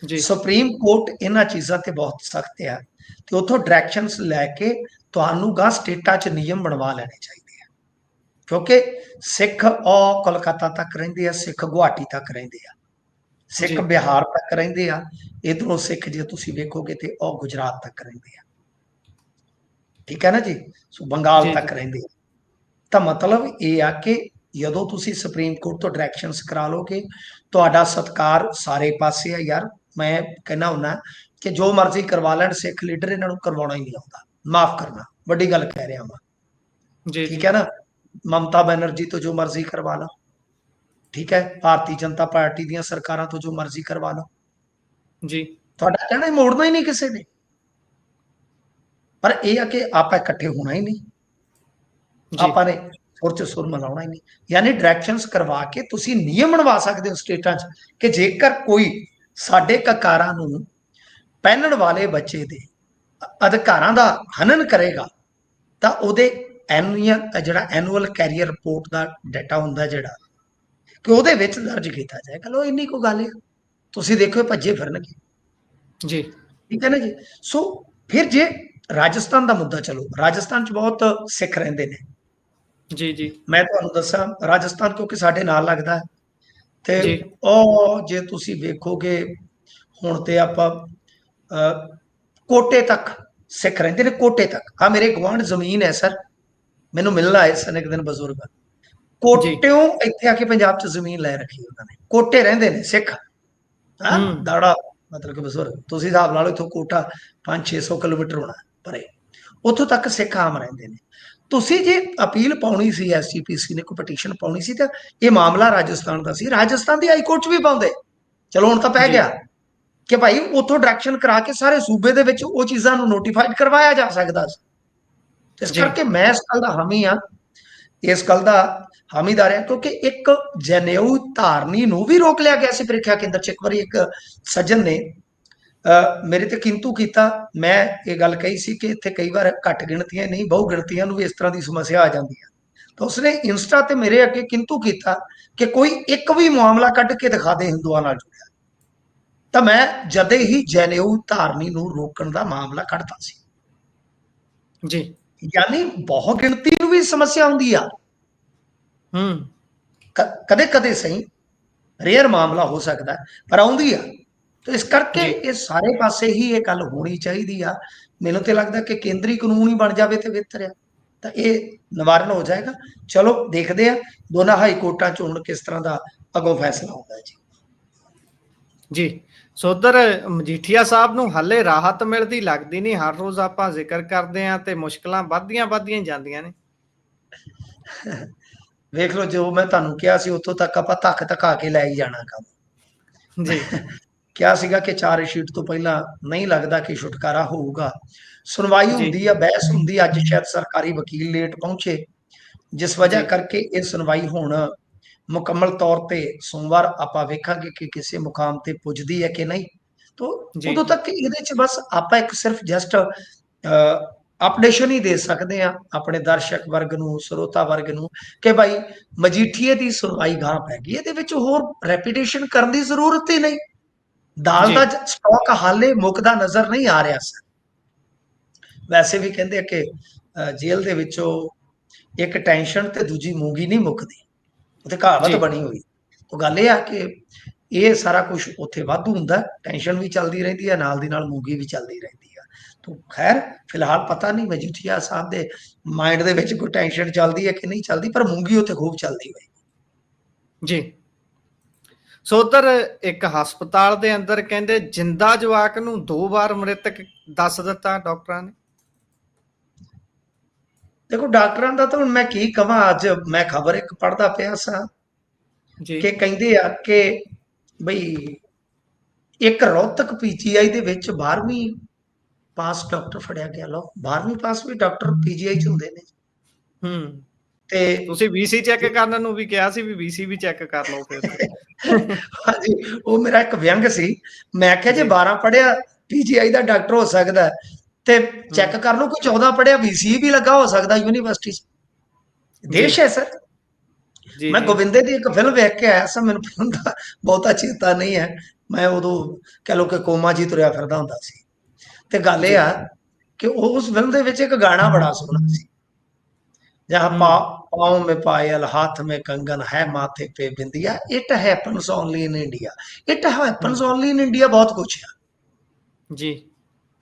ਜੀ। ਸੁਪਰੀਮ ਕੋਰਟ ਇਹਨਾਂ ਚੀਜ਼ਾਂ ਤੇ ਬਹੁਤ ਸਖਤ ਹੈ ਤੇ ਉਥੋਂ ਡਾਇਰੈਕਸ਼ਨਸ ਲੈ ਕੇ ਤੁਹਾਨੂੰ ਗਾ ਸਟੇਟਾਂ 'ਚ ਨਿਯਮ ਬਣਵਾ ਲੈਣੇ ਚਾਹੀਦੇ। ਕਿਉਂਕਿ ਸਿੱਖ ਉਹ ਕੋਲਕਾਤਾ ਤੱਕ ਰਹਿੰਦੇ ਆ ਸਿੱਖ ਗੁਹਾਟੀ ਤੱਕ ਰਹਿੰਦੇ ਆ। ਸਿੱਖ। ਬਿਹਾਰ ਤੱਕ ਰਹਿੰਦੇ ਆ ਇਧਰੋਂ ਸਿੱਖ ਜੇ ਤੁਸੀਂ ਵੇਖੋਗੇ ਤੇ ਉਹ ਗੁਜਰਾਤ ਤੱਕ ਰਹਿੰਦੇ ਆ। ਠੀਕ ਹੈ ਨਾ ਜੀ? ਸੋ ਬੰਗਾਲ ਤੱਕ। ਰਹਿੰਦੇ ਆ। ਤਾਂ ਮਤਲਬ ਇਹ ਆ ਕਿ ਜਦੋਂ ਤੁਸੀਂ ਸੁਪਰੀਮ ਕੋਰਟ ਤੋਂ ਡਾਇਰੈਕਸ਼ਨਸ ਕਰਾ ਲੋਗੇ ਤੁਹਾਡਾ ਸਤਕਾਰ ਸਾਰੇ ਪਾਸੇ ਆ ਯਾਰ। ਮੈਂ ਕਹਿਣਾ ਹੁੰਨਾ ਕਿ ਜੋ ਮਰਜ਼ੀ ਕਰਵਾ ਲੈਣ ਸਿੱਖ ਲੀਡਰ ਇਹਨਾਂ ਨੂੰ ਕਰਵਾਉਣਾ ਹੀ ਨਹੀਂ ਆਉਂਦਾ। ਮਾਫ ਕਰਨਾ ਵੱਡੀ ਗੱਲ ਕਹਿ ਰਿਹਾ ਹਾਂ ਜੀ ਠੀਕ ਹੈ ਨਾ? ਮਮਤਾ ਬੈਨਰਜੀ ਤੋਂ ਜੋ ਮਰਜ਼ੀ ਕਰਵਾ ਲਓ। ਠੀਕ ਹੈ? ਭਾਰਤੀ ਜਨਤਾ ਪਾਰਟੀ ਦੀਆਂ ਸਰਕਾਰਾਂ ਤੋਂ ਜੋ ਮਰਜ਼ੀ ਕਰਵਾ ਲਓ। ਜੀ। ਤੁਹਾਡਾ ਕਹਿਣਾ ਹੀ ਮੋੜਨਾ ਹੀ ਨਹੀਂ ਕਿਸੇ ਨੇ। ਪਰ ਇਹ ਆ ਕਿ ਆਪਾਂ ਇਕੱਠੇ ਹੋਣਾ ਹੀ ਨਹੀਂ। ਆਪਾਂ ਨੇ ਸੁਰ ਚ ਸੁਰ ਮਿਲਾਉਣਾ ਹੀ ਨਹੀਂ। ਯਾਨੀ ਡਾਇਰੈਕਸ਼ਨਸ ਕਰਵਾ ਕੇ ਤੁਸੀਂ ਨਿਯਮ ਬਣਵਾ ਸਕਦੇ ਹੋ ਸਟੇਟਾਂ 'ਚ ਕਿ ਜੇਕਰ ਕੋਈ ਸਾਡੇ ਕਕਾਰਾਂ ਨੂੰ ਪਹਿਨਣ ਵਾਲੇ ਬੱਚੇ ਦੇ ਅਧਿਕਾਰਾਂ ਦਾ ਹਨਨ ਕਰੇਗਾ ਤਾਂ ਉਹਦੇ ਐਨੂਅਲ ਜਿਹੜਾ ਐਨੂਅਲ ਕੈਰੀਅਰ ਰਿਪੋਰਟ ਦਾ ਡਾਟਾ ਹੁੰਦਾ ਜਿਹੜਾ ਕਿ ਉਹਦੇ ਵਿੱਚ ਦਰਜ ਕੀਤਾ ਜਾਏਗਾ ਲੋ ਇੰਨੀ ਕੋ ਗੱਲ ਹੈ ਤੁਸੀਂ ਦੇਖੋ ਭੱਜੇ ਫਿਰਨਗੇ। ਜੀ। ਠੀਕ ਹੈ ਨਾ ਜੀ? ਸੋ ਫਿਰ ਜੇ ਰਾਜਸਥਾਨ ਦਾ ਮੁੱਦਾ ਚਲੋ ਰਾਜਸਥਾਨ 'ਚ ਬਹੁਤ ਸਿੱਖ ਰਹਿੰਦੇ ਨੇ। ਜੀ ਜੀ। ਮੈਂ ਤੁਹਾਨੂੰ ਦੱਸਾਂ ਰਾਜਸਥਾਨ ਕਿਉਂਕਿ ਸਾਡੇ ਨਾਲ ਲੱਗਦਾ ਹੈ। ਤੇ। ਉਹ ਜੇ ਤੁਸੀਂ ਵੇਖੋਗੇ ਹੁਣ ਤੇ ਆਪਾਂ ਕੋਟੇ ਤੱਕ ਸਿੱਖ ਰਹਿੰਦੇ ਨੇ ਕੋਟੇ ਤੱਕ। ਆ ਮੇਰੇ ਗਵਾਂਢ ਜ਼ਮੀਨ ਹੈ ਸਰ। ਮੈਨੂੰ ਮਿਲਣ ਆਏ ਸਨ ਇੱਕ ਦਿਨ ਬਜ਼ੁਰਗ। ਕੋਟਿਓਂ ਇੱਥੇ ਆ ਕੇ ਪੰਜਾਬ 'ਚ ਜ਼ਮੀਨ ਲੈ ਰੱਖੀ ਉਹਨਾਂ ਨੇ। ਕੋਟੇ ਰਹਿੰਦੇ ਨੇ ਸਿੱਖ। ਹਾਂ। ਦਾੜਾ ਮਤਲਬ ਕਿ ਬਜ਼ੁਰਗ। ਤੁਸੀਂ ਹਿਸਾਬ ਲਾ ਲਓ ਇੱਥੋਂ ਕੋਟਾ 5-600 ਕਿਲੋਮੀਟਰ ਹੋਣਾ ਪਰੇ। ਉੱਥੋਂ ਤੱਕ ਸਿੱਖ ਆਮ ਰਹਿੰਦੇ ਨੇ। ਤੁਸੀਂ ਜੇ ਅਪੀਲ ਪਾਉਣੀ ਸੀ ਐਸਜੀਪੀਸੀ ਨੇ ਕੋਈ ਪਟੀਸ਼ਨ ਪਾਉਣੀ ਸੀ ਤਾਂ ਇਹ ਮਾਮਲਾ ਰਾਜਸਥਾਨ ਦਾ ਸੀ। ਰਾਜਸਥਾਨ ਦੀ ਹਾਈ ਕੋਰਟ 'ਚ ਵੀ ਪਾਉਂਦੇ। ਚਲੋ ਹੁਣ ਤਾਂ ਪੈ। ਗਿਆ। ਕਿ ਭਾਈ ਉੱਥੋਂ ਡਾਇਰੈਕਸ਼ਨ ਕਰਾ ਕੇ ਸਾਰੇ ਸੂਬੇ ਦੇ ਵਿੱਚ ਉਹ ਚੀਜ਼ਾਂ ਨੂੰ ਨੋਟੀਫਾਈਡ ਕਰਵਾਇਆ ਜਾ ਸਕਦਾ ਸੀ। ਇਸ। ਕਰਕੇ ਮੈਂ ਇਸ ਗੱਲ ਦਾ ਹਾਮੀ ਆ ਇਸ ਗੱਲ ਦਾ ਹਾਮੀਦਾਰ ਆ ਕਿਉਂਕਿ ਇੱਕ ਜਨੇਊ ਧਾਰਨੀ ਨੂੰ ਵੀ ਰੋਕ ਲਿਆ ਗਿਆ ਸੀ ਪ੍ਰੀਖਿਆ ਕੇਂਦਰ ਚ। ਇੱਕ ਵਾਰੀ ਇੱਕ ਸੱਜਣ ਨੇ ਮੇਰੇ ਤੇ ਕਿੰਤੂ ਕੀਤਾ। ਮੈਂ ਇਹ ਗੱਲ ਕਹੀ ਸੀ ਕਿ ਇੱਥੇ ਕਈ ਵਾਰ ਘੱਟ ਗਿਣਤੀਆਂ ਨਹੀਂ ਬਹੁ ਗਿਣਤੀਆਂ ਨੂੰ ਵੀ ਇਸ ਤਰ੍ਹਾਂ ਦੀ ਸਮੱਸਿਆ ਆ ਜਾਂਦੀ ਹੈ। ਤਾਂ ਉਸਨੇ ਇੰਸਟਾ ਤੇ ਮੇਰੇ ਅੱਗੇ ਕਿੰਤੂ ਕੀਤਾ ਕਿ ਕੋਈ ਇੱਕ ਵੀ ਮਾਮਲਾ ਕੱਢ ਕੇ ਦਿਖਾ ਦੇ ਹਿੰਦੂਆਂ ਨਾਲ ਜੁੜਿਆ। ਤਾਂ ਮੈਂ ਜਦੇ ਹੀ ਜਨੇਊ ਧਾਰਨੀ ਨੂੰ ਰੋਕਣ ਦਾ ਮਾਮਲਾ ਕੱਢਤਾ ਸੀ। ਜੀ। ਯਾਨੀ ਬਹੁਤ ਗਿਣਤੀ ਨੂੰ ਵੀ ਸਮੱਸਿਆ ਹੁੰਦੀ ਆ। ਹੂੰ। ਕਦੇ ਕਦੇ ਸਹੀ ਰੇਅਰ ਮਾਮਲਾ ਹੋ ਸਕਦਾ ਪਰ ਆਉਂਦੀ ਆ। ਤਾਂ ਇਸ ਕਰਕੇ। ਇਹ ਸਾਰੇ ਪਾਸੇ ਹੀ ਇਹ ਗੱਲ ਹੋਣੀ ਚਾਹੀਦੀ ਆ। ਮੈਨੂੰ ਤੇ ਲੱਗਦਾ ਕਿ ਕੇਂਦਰੀ ਕਾਨੂੰਨ ਹੀ ਬਣ ਜਾਵੇ ਤੇ ਬਿਹਤਰ ਆ। ਤਾਂ ਇਹ ਨਿਵਾਰਨ ਹੋ ਜਾਏਗਾ। ਚਲੋ ਦੇਖਦੇ ਆ ਦੋਨਾਂ ਹਾਈ ਕੋਰਟਾਂ ਚ ਕਿਸ ਤਰ੍ਹਾਂ ਦਾ ਅਗੋਂ ਫੈਸਲਾ ਹੁੰਦਾ ਜੀ। ਜੀ। ਸੋ ਉਧਰ ਮਜੀਠੀਆ ਸਾਹਿਬ ਨੂੰ ਹਾਲੇ ਰਾਹਤ ਮਿਲਦੀ ਲੱਗਦੀ ਨਹੀਂ ਹਰ ਰੋਜ਼ ਆਪਾਂ ਜ਼ਿਕਰ ਕਰਦੇ ਆਂ ਤੇ ਮੁਸ਼ਕਲਾਂ ਵੱਧਦੀਆਂ ਵੱਧਦੀਆਂ ਜਾਂਦੀਆਂ ਨੇ। ਵੇਖ ਲਓ ਜੋ ਮੈਂ ਤੁਹਾਨੂੰ ਕਿਹਾ ਸੀ ਉੱਥੋਂ ਤੱਕ ਆਪਾਂ ਧੱਕ ਧਕਾ ਕੇ ਲੈ ਹੀ ਜਾਣਾ ਕੰਮ। ਜੀ। ਕਿਹਾ ਸੀਗਾ ਕਿ ਚਾਰ ਸ਼ੀਟ ਤੋਂ ਪਹਿਲਾਂ ਨਹੀਂ ਲੱਗਦਾ ਕਿ ਛੁਟਕਾਰਾ ਹੋਊਗਾ। ਸੁਣਵਾਈ। ਹੁੰਦੀ ਆ ਬਹਿਸ ਹੁੰਦੀ ਅੱਜ ਸ਼ਾਇਦ ਸਰਕਾਰੀ ਵਕੀਲ ਲੇਟ ਪਹੁੰਚੇ। ਜਿਸ ਵਜ੍ਹਾ। ਕਰਕੇ ਇਹ ਸੁਣਵਾਈ ਹੁਣ ਮੁਕੰਮਲ ਤੌਰ ਤੇ ਸੋਮਵਾਰ ਆਪਾਂ ਵੇਖਾਂਗੇ ਕਿ ਕਿਸੇ ਮੁਕਾਮ ਤੇ ਪੁੱਜਦੀ ਹੈ ਕਿ ਨਹੀਂ। ਤੋਂ ਉਦੋਂ। ਤੱਕ ਇਹਦੇ ਚ ਬਸ ਆਪਾਂ ਇੱਕ ਸਿਰਫ ਜਸਟ ਅਪਡੇਸ਼ਨ ਹੀ ਦੇ ਸਕਦੇ ਆ ਆਪਣੇ ਦਰਸ਼ਕ ਵਰਗ ਨੂੰ ਸਰੋਤਾ ਵਰਗ ਨੂੰ ਕਿ ਭਾਈ ਮਜੀਠੀਏ ਦੀ ਸੁਣਵਾਈ ਗਾਂ ਪੈ ਗਈ। ਇਹਦੇ ਵਿੱਚ ਹੋਰ ਰੈਪੀਟੇਸ਼ਨ ਕਰਨ ਦੀ ਜ਼ਰੂਰਤ ਹੀ ਨਹੀਂ। ਦਾਲ। ਦਾ ਸਟਾਕ ਹਾਲੇ ਮੁੱਕਦਾ ਨਜ਼ਰ ਨਹੀਂ ਆ ਰਿਹਾ ਸਰ। ਵੈਸੇ ਵੀ ਕਹਿੰਦੇ ਆ ਕਿ ਜੇਲ੍ਹ ਦੇ ਵਿੱਚੋਂ ਇੱਕ ਟੈਨਸ਼ਨ ਤੇ ਦੂਜੀ ਮੂੰਗੀ ਨਹੀਂ ਮੁੱਕਦੀ। ਉੱਥੇ ਕਹਾਵਤ। ਬਣੀ ਹੋਈ। ਤਾਂ ਗੱਲ ਇਹ ਆ ਕਿ ਇਹ ਸਾਰਾ ਕੁਝ ਉੱਥੇ ਵਾਧੂ ਹੁੰਦਾ ਟੈਨਸ਼ਨ ਵੀ ਚੱਲਦੀ ਰਹਿੰਦੀ ਹੈ ਨਾਲ ਦੀ ਨਾਲ ਮੂੰਗੀ ਵੀ ਚੱਲਦੀ ਰਹਿੰਦੀ ਆ। ਤਾਂ ਖੈਰ ਫਿਲਹਾਲ ਪਤਾ ਨਹੀਂ ਮਜੀਠੀਆ ਸਾਹਿਬ ਦੇ ਮਾਈਂਡ ਦੇ ਵਿੱਚ ਕੋਈ ਟੈਨਸ਼ਨ ਚੱਲਦੀ ਹੈ ਕਿ ਨਹੀਂ ਚੱਲਦੀ ਪਰ ਮੂੰਗੀ ਉੱਥੇ ਖੂਬ ਚੱਲਦੀ ਹੋਈ। ਜੀ। ਸੋ ਉਧਰ ਇੱਕ ਹਸਪਤਾਲ ਦੇ ਅੰਦਰ ਕਹਿੰਦੇ ਜਿੰਦਾ ਜਵਾਕ ਨੂੰ ਦੋ ਵਾਰ ਮ੍ਰਿਤਕ ਦੱਸ ਦਿੱਤਾ ਡਾਕਟਰਾਂ ਨੇ। ਦੇਖੋ ਡਾਕਟਰਾਂ ਦਾ ਤਾਂ ਹੁਣ ਮੈਂ ਕੀ ਕਹਾਂ ਅੱਜ ਮੈਂ ਖਬਰ ਇੱਕ ਪੜ੍ਹਦਾ ਪਿਆ ਸਾਂ ਜੀ। ਕਿ ਕਹਿੰਦੇ ਆ ਕਿ ਬਈ ਇੱਕ ਰੋਹਤਕ ਪੀਜੀਆਈ ਦੇ ਵਿੱਚ 12ਵੀਂ ਪਾਸ ਡਾਕਟਰ ਫੜਿਆ ਗਿਆ। ਲੋ 12ਵੀਂ ਪਾਸ ਵੀ ਡਾਕਟਰ ਪੀਜੀਆਈ ਚ ਹੁੰਦੇ ਨੇ। ਹੂੰ। ਤੇ ਤੁਸੀਂ ਵੀਸੀ ਚੈੱਕ ਕਰਨ ਨੂੰ ਵੀ ਕਿਹਾ ਸੀ ਵੀ ਵੀਸੀ ਵੀ ਚੈੱਕ ਕਰ ਲਓ ਫਿਰ। ਹਾਂਜੀ ਉਹ ਮੇਰਾ ਇੱਕ ਵਿਅੰਗ ਸੀ। ਮੈਂ ਕਿਹਾ ਜੇ ਜੀ। 12 ਪੜਿਆ ਪੀਜੀਆਈ ਦਾ ਡਾਕਟਰ ਹੋ ਸਕਦਾ। ਤੇ ਚੈੱਕ ਕਰ ਲਓ ਕੋਈ 14 ਪੜਿਆ ਵੀਸੀ ਵੀ ਲੱਗਾ ਹੋ ਸਕਦਾ ਯੂਨੀਵਰਸਿਟੀ 'ਚ। ਦੇਸ਼ ਹੈ ਸਰ। ਮੈਂ ਗੋਵਿੰਦੇ ਦੀ ਇੱਕ ਫਿਲਮ ਵੇਖ ਕੇ ਆਇਆ ਸੀ ਮੈਨੂੰ ਫਿਲਮ ਦਾ ਬਹੁਤਾ ਚੇਤਾ ਨਹੀਂ ਹੈ। ਮੈਂ ਉਦੋਂ ਕਹ ਲੋ ਕਿ ਕੋਮਾ ਜੀ ਤੁਰਿਆ ਫਿਰਦਾ ਹੁੰਦਾ ਸੀ। ਤੇ ਗੱਲ ਇਹ ਆ ਕਿ ਉਸ ਫਿਲਮ ਦੇ ਵਿੱਚ ਇੱਕ ਗਾਣਾ ਬੜਾ ਸੋਹਣਾ ਸੀ। ਜਹਾਂ ਪਾ ਪਾਉ ਮੇ ਪਾਇਲ ਹੱਥ ਮੇ ਕੰਗਨ ਹੈ ਮਾਥੇ ਤੇ ਬਿੰਦੀਆ it happens only in India. It happens only in India ਬਹੁਤ ਕੁਛ ਹੈ ਜੀ।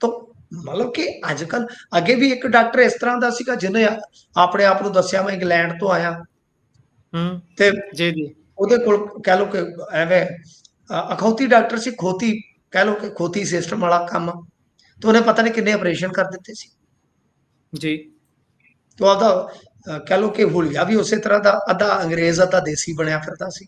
ਤੋ ਮਤਲਬ ਕਿ ਅੱਜ ਕੱਲ ਅੱਗੇ ਵੀ ਇੱਕ ਡਾਕਟਰ ਇਸ ਤਰ੍ਹਾਂ ਦਾ ਸੀਗਾ ਜਿਹਨੇ ਆਪਣੇ ਆਪ ਨੂੰ ਦੱਸਿਆ ਮੈਂ ਇੰਗਲੈਂਡ ਤੋਂ ਆਇਆ। ਹੂੰ। ਤੇ ਜੀ ਜੀ। ਉਹਦੇ ਕੋਲ ਕਹਿ ਲੋ ਕਿ ਐਵੇਂ ਅਖੌਤੀ ਡਾਕਟਰ ਸੀ ਖੋਤੀ ਕਹਿ ਲੋ ਕਿ ਖੋਤੀ ਸਿਸਟਮ ਵਾਲਾ ਕੰਮ। ਤੇ ਉਹਨੇ ਪਤਾ ਨਹੀਂ ਕਿੰਨੇ ਆਪਰੇਸ਼ਨ ਕਰ ਦਿੱਤੇ ਸੀ। ਜੀ। ਤੇ ਅ, ਕਹਿ ਲੋ ਕਿ ਹੁਲੀਆ ਵੀ ਉਸੇ ਤਰ੍ਹਾਂ ਦਾ ਅੱਧਾ ਅੰਗਰੇਜ਼ ਅੱਧਾ ਦੇਸੀ ਬਣਿਆ ਫਿਰਦਾ ਸੀ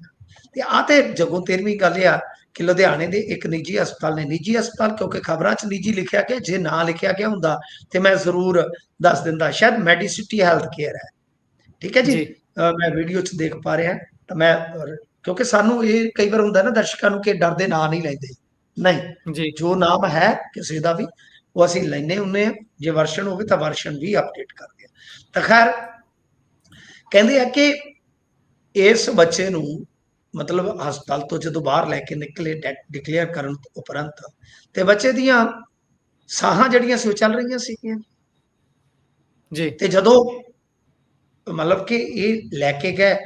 ਤੇ ਆ ਤੇ ਜਗੋਂ ਤੇਰਵੀਂ ਗੱਲ ਆ ਕਿ ਲੁਧਿਆਣੇ ਦੇ ਇੱਕ ਨਿੱਜੀ ਹਸਪਤਾਲ ਨੇ ਨਿੱਜੀ ਹਸਪਤਾਲ ਕਿਉਂਕਿ ਖਬਰਾਂ 'ਚ ਨਿੱਜੀ ਲਿਖਿਆ ਗਿਆ ਜੇ ਨਾ ਲਿਖਿਆ ਗਿਆ ਹੁੰਦਾ ਤੇ ਮੈਂ ਜ਼ਰੂਰ ਦੱਸ ਦਿੰਦਾ ਸ਼ਾਇਦ ਮੈਡੀਸਿਟੀ ਹੈਲਥ ਕੇਅਰ ਹੈ। ਠੀਕ ਹੈ ਜੀ? ਮੈਂ ਵੀਡੀਓ 'ਚ ਦੇਖ ਪਾ ਰਿਹਾ ਤਾਂ ਮੈਂ ਕਿਉਂਕਿ ਸਾਨੂੰ ਇਹ ਕਈ ਵਾਰ ਹੁੰਦਾ ਨਾ ਦਰਸ਼ਕਾਂ ਨੂੰ ਕਿ ਡਰਦੇ ਨਾਂ ਨਹੀਂ ਲੈਂਦੇ। ਨਹੀਂ ਜੀ। ਜੋ ਨਾਮ ਹੈ ਕਿਸੇ ਦਾ ਵੀ ਉਹ ਅਸੀਂ ਲੈਨੇ ਹੁੰਨੇ ਆ ਜੇ ਵਰਸ਼ਨ ਹੋਵੇ ਤਾਂ ਵਰਸ਼ਨ ਵੀ ਅਪਡੇਟ ਕਰਦੇ ਆ ਤਾਂ ਖੈਰ ਕਹਿੰਦੇ ਆ ਕਿ ਇਸ ਬੱਚੇ ਨੂੰ ਮਤਲਬ ਹਸਪਤਾਲ ਤੋਂ ਜਦੋਂ ਬਾਹਰ ਲੈ ਕੇ ਨਿਕਲੇ ਡਿਕਲੇਅਰ ਕਰਨ ਤੋਂ ਉਪਰੰਤ ਤੇ ਬੱਚੇ ਦੀਆਂ ਸਾਹਾਂ ਜਿਹੜੀਆਂ ਸੀ ਉਹ ਚੱਲ ਰਹੀਆਂ ਸੀਗੀਆਂ। ਜੀ। ਤੇ ਜਦੋਂ ਮਤਲਬ ਕਿ ਇਹ ਲੈ ਕੇ ਗਏ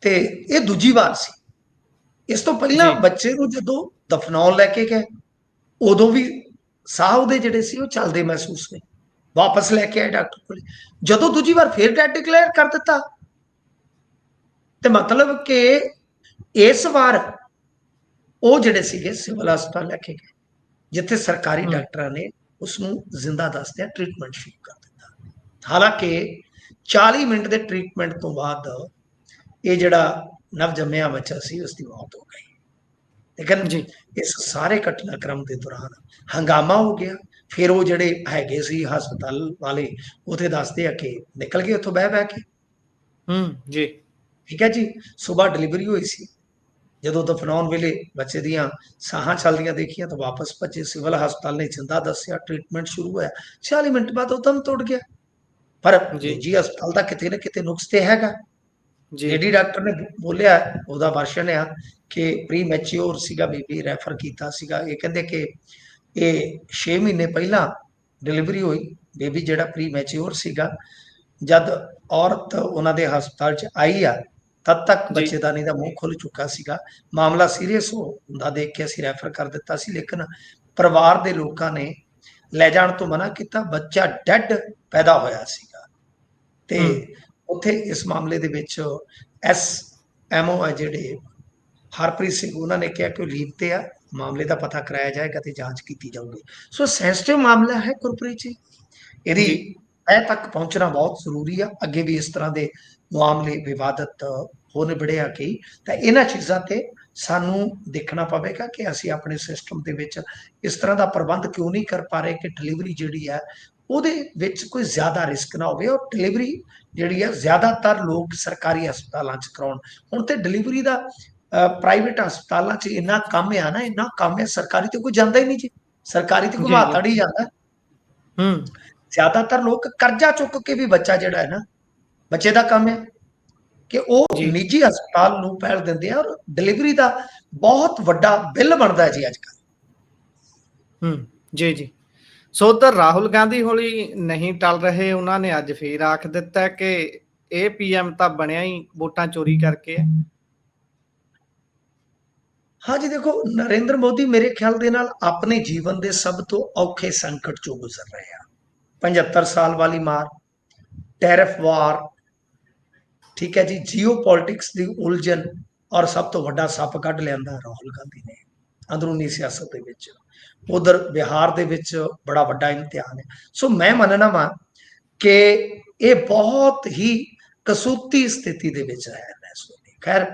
ਤੇ ਇਹ ਦੂਜੀ ਵਾਰ ਸੀ। ਇਸ ਤੋਂ ਪਹਿਲਾਂ। ਬੱਚੇ ਨੂੰ ਜਦੋਂ ਦਫਨਾਉਣ ਲੈ ਕੇ ਗਏ ਉਦੋਂ ਵੀ ਸਾਹ ਉਹਦੇ ਜਿਹੜੇ ਸੀ ਉਹ ਚੱਲਦੇ ਮਹਿਸੂਸ ਨੇ ਵਾਪਸ ਲੈ ਕੇ ਆਏ ਡਾਕਟਰ ਕੋਲ। ਜਦੋਂ ਦੂਜੀ ਵਾਰ ਫੇਰ ਡੈਡ ਡਿਕਲੇਅਰ ਕਰ ਦਿੱਤਾ ਤੇ ਮਤਲਬ ਕਿ ਇਸ ਵਾਰ ਉਹ ਜਿਹੜੇ ਸੀਗੇ ਸਿਵਲ ਹਸਪਤਾਲ ਲੈ ਕੇ ਗਏ ਜਿੱਥੇ ਸਰਕਾਰੀ। ਡਾਕਟਰਾਂ ਨੇ ਉਸ ਨੂੰ ਜ਼ਿੰਦਾ ਦੱਸਦਿਆਂ ਟ੍ਰੀਟਮੈਂਟ ਸ਼ੁਰੂ ਕਰ ਦਿੱਤਾ। ਹਾਲਾਂਕਿ 40 ਮਿੰਟ ਦੇ ਟ੍ਰੀਟਮੈਂਟ ਤੋਂ ਬਾਅਦ ਇਹ ਜਿਹੜਾ ਨਵ ਜੰਮਿਆ ਬੱਚਾ ਸੀ ਉਸ ਦੀ ਮੌਤ ਹੋ ਗਈ। ਲੇਕਿਨ ਜੀ। ਇਸ ਸਾਰੇ ਘਟਨਾਕ੍ਰਮ ਦੇ ਦੌਰਾਨ ਹੰਗਾਮਾ ਹੋ ਗਿਆ। ਫਿਰ ਉਹ ਜਿਹੜੇ ਹੈਗੇ ਸੀ ਹਸਪਤਾਲ ਵਾਲੇ ਉਥੇ ਦੱਸਦੇ ਆ ਕਿ ਨਿਕਲ ਗਏ ਉੱਥੋਂ ਬਹਿ ਬਹਿ ਕੇ। ਹੂੰ ਜੀ। ਠੀਕ ਹੈ ਜੀ? ਸਵੇਰ ਡਿਲੀਵਰੀ ਹੋਈ ਸੀ। ਜਦੋਂ ਦਫਨਾਉਣ ਵੇਲੇ ਬੱਚੇ ਦੀਆਂ ਸਾਹਾਂ ਚੱਲਦੀਆਂ ਦੇਖੀਆਂ ਤਾਂ ਵਾਪਸ ਭੱਜੇ ਸਿਵਲ ਹਸਪਤਾਲ ਨੇ ਜਿੰਦਾ ਦੱਸਿਆ ਟ੍ਰੀਟਮੈਂਟ ਸ਼ੁਰੂ ਹੋਇਆ। 40 ਮਿੰਟ ਬਾਅਦ ਉਹ ਦਮ ਤੋੜ ਗਿਆ। ਪਰ ਜੀ। ਹਸਪਤਾਲ ਦਾ ਕਿਤੇ ਨਾ ਕਿਤੇ ਨੁਕਸ ਤੇ ਹੈਗਾ। ਜੀ। ਲੇਡੀ ਡਾਕਟਰ ਨੇ ਬੋਲਿਆ ਉਹਦਾ ਵਰਸ਼ਨ ਆ ਕਿ ਪ੍ਰੀ ਮੈਚਿਓਰ ਸੀਗਾ ਬੀਬੀ ਰੈਫਰ ਕੀਤਾ ਸੀਗਾ। ਇਹ ਕਹਿੰਦੇ ਕਿ ਇਹ 6 ਮਹੀਨੇ ਪਹਿਲਾਂ ਡਿਲੀਵਰੀ ਹੋਈ। ਬੇਬੀ ਜਿਹੜਾ ਪ੍ਰੀ ਮੈਚਿਓਰ ਸੀਗਾ ਜਦ ਔਰਤ ਉਹਨਾਂ ਦੇ ਹਸਪਤਾਲ 'ਚ ਆਈ ਆ ਤਦ ਤੱਕ ਜੀ। ਬੱਚੇਦਾਨੀ ਦਾ ਮੂੰਹ ਖੁੱਲ ਚੁੱਕਾ ਸੀਗਾ ਮਾਮਲਾ ਸੀਰੀਅਸ ਹੁੰਦਾ ਦੇਖ ਕੇ ਅਸੀਂ ਰੈਫਰ ਕਰ ਦਿੱਤਾ ਸੀ ਲੇਕਿਨ ਪਰਿਵਾਰ ਦੇ ਲੋਕਾਂ ਨੇ ਲੈ ਜਾਣ ਤੋਂ ਮਨਾ ਕੀਤਾ ਬੱਚਾ ਡੈੱਡ ਪੈਦਾ ਹੋਇਆ ਸੀਗਾ ਤੇ। ਉੱਥੇ ਇਸ ਮਾਮਲੇ ਦੇ ਵਿੱਚ ਐਸ ਐਮਓ ਆ ਜਿਹੜੇ ਹਰਪ੍ਰੀਤ ਸਿੰਘ ਉਹਨਾਂ ਨੇ ਕਿਹਾ ਕਿ ਉਹ ਲੀਵ ਤੇ ਆ ਮਾਮਲੇ ਦਾ ਪਤਾ ਕਰਾਇਆ ਜਾਏਗਾ ਤੇ ਜਾਂਚ ਕੀਤੀ ਜਾਊਗੀ ਸੋ ਸੈਂਸਿਟਿਵ ਮਾਮਲਾ ਹੈ ਗੁਰਪ੍ਰੀਤ ਜੀ ਇਹਦੀ। ਐ ਤੱਕ ਪਹੁੰਚਣਾ ਬਹੁਤ ਜ਼ਰੂਰੀ ਆ ਅੱਗੇ ਵੀ ਇਸ ਤਰ੍ਹਾਂ ਦੇ ਮਾਮਲੇ ਵਿਵਾਦਤ ਹੋ ਨਿਬੜਿਆ ਕਿ ਤਾਂ ਇਹਨਾਂ ਚੀਜ਼ਾਂ ਤੇ ਸਾਨੂੰ ਦੇਖਣਾ ਪਵੇਗਾ ਕਿ ਅਸੀਂ ਆਪਣੇ ਸਿਸਟਮ ਦੇ ਵਿੱਚ ਇਸ ਤਰ੍ਹਾਂ ਦਾ ਪ੍ਰਬੰਧ ਕਿਉਂ ਨਹੀਂ ਕਰ ਪਾ ਰਹੇ ਕਿ ਡਿਲੀਵਰੀ ਜਿਹੜੀ ਹੈ ਉਹਦੇ ਵਿੱਚ ਕੋਈ ਜ਼ਿਆਦਾ ਰਿਸਕ ਨਾ ਹੋਵੇ ਔਰ ਡਿਲੀਵਰੀ ਜਿਹੜੀ ਹੈ ਜ਼ਿਆਦਾਤਰ ਲੋਕ ਸਰਕਾਰੀ ਹਸਪਤਾਲਾਂ 'ਚ ਕਰਾਉਣ। ਹੁਣ ਤੇ ਡਿਲੀਵਰੀ ਦਾ ਪ੍ਰਾਈਵੇਟ ਹਸਪਤਾਲਾਂ 'ਚ ਇੰਨਾ ਕੰਮ ਆ ਨਾ ਇੰਨਾ ਕੰਮ ਹੈ ਸਰਕਾਰੀ ਤੇ ਕੋਈ ਜਾਂਦਾ ਹੀ ਨਹੀਂ ਜੀ। ਸਰਕਾਰੀ ਤੇ ਘੁਮਾ ਜੀ। ਤੜੀ ਜਾਂਦਾ। ਹੂੰ। ਜ਼ਿਆਦਾਤਰ ਲੋਕ ਕਰਜ਼ਾ ਚੁੱਕ ਕੇ ਵੀ ਬੱਚਾ ਜਿਹੜਾ ਹੈ ਨਾ ਬੱਚੇ ਦਾ ਕੰਮ ਹੈ ਕਿ ਉਹ ਜੀ। ਨਿੱਜੀ ਹਸਪਤਾਲ ਨੂੰ ਪਹਿਲ ਦਿੰਦੇ ਆ ਔਰ ਡਿਲੀਵਰੀ ਦਾ ਬਹੁਤ ਵੱਡਾ ਬਿੱਲ ਬਣਦਾ ਹੈ ਜੀ ਅੱਜ ਕੱਲ੍ਹ ਹੂੰ ਜੀ ਜੀ। ਸੋ ਉਧਰ ਰਾਹੁਲ ਗਾਂਧੀ ਹੋਲੀ ਨਹੀਂ ਟਲ ਰਹੇ ਉਹਨਾਂ ਨੇ ਅੱਜ ਫੇਰ ਆਖ ਦਿੱਤਾ ਕਿ ਇਹ ਪੀਐਮ ਤਾਂ ਬਣਿਆ ਹੀ ਵੋਟਾਂ ਚੋਰੀ ਕਰਕੇ ਹੈ। ਹਾਂਜੀ ਦੇਖੋ ਨਰਿੰਦਰ ਮੋਦੀ ਮੇਰੇ ਖਿਆਲ ਦੇ ਨਾਲ ਆਪਣੇ ਜੀਵਨ ਦੇ ਸਭ ਤੋਂ ਔਖੇ ਸੰਕਟ ਚੋਂ ਗੁਜ਼ਰ ਰਹੇ ਆ। 75 ਸਾਲ ਵਾਲੀ ਮਾਰ ਟੈਰਿਫ ਵਾਰ ਠੀਕ ਹੈ ਜੀ ਜੀਓ ਪੋਲਿਟਿਕਸ ਦੀ ਉਲਝਣ ਔਰ ਸਭ ਤੋਂ ਵੱਡਾ ਸੱਪ ਕੱਢ ਲਿਆਂਦਾ ਰਾਹੁਲ ਗਾਂਧੀ ਨੇ ਅੰਦਰੂਨੀ ਸਿਆਸਤ ਦੇ ਵਿੱਚ। ਉਧਰ ਬਿਹਾਰ ਦੇ ਵਿੱਚ ਬੜਾ ਵੱਡਾ ਇਮਤਿਹਾਨ ਹੈ। ਸੋ ਮੈਂ ਮੰਨਣਾ ਵਾਂ ਕਿ ਇਹ ਬਹੁਤ ਹੀ ਕਸੂਤੀ ਸਥਿਤੀ ਦੇ ਵਿੱਚ ਹੈ ਇਸ ਖੈਰ,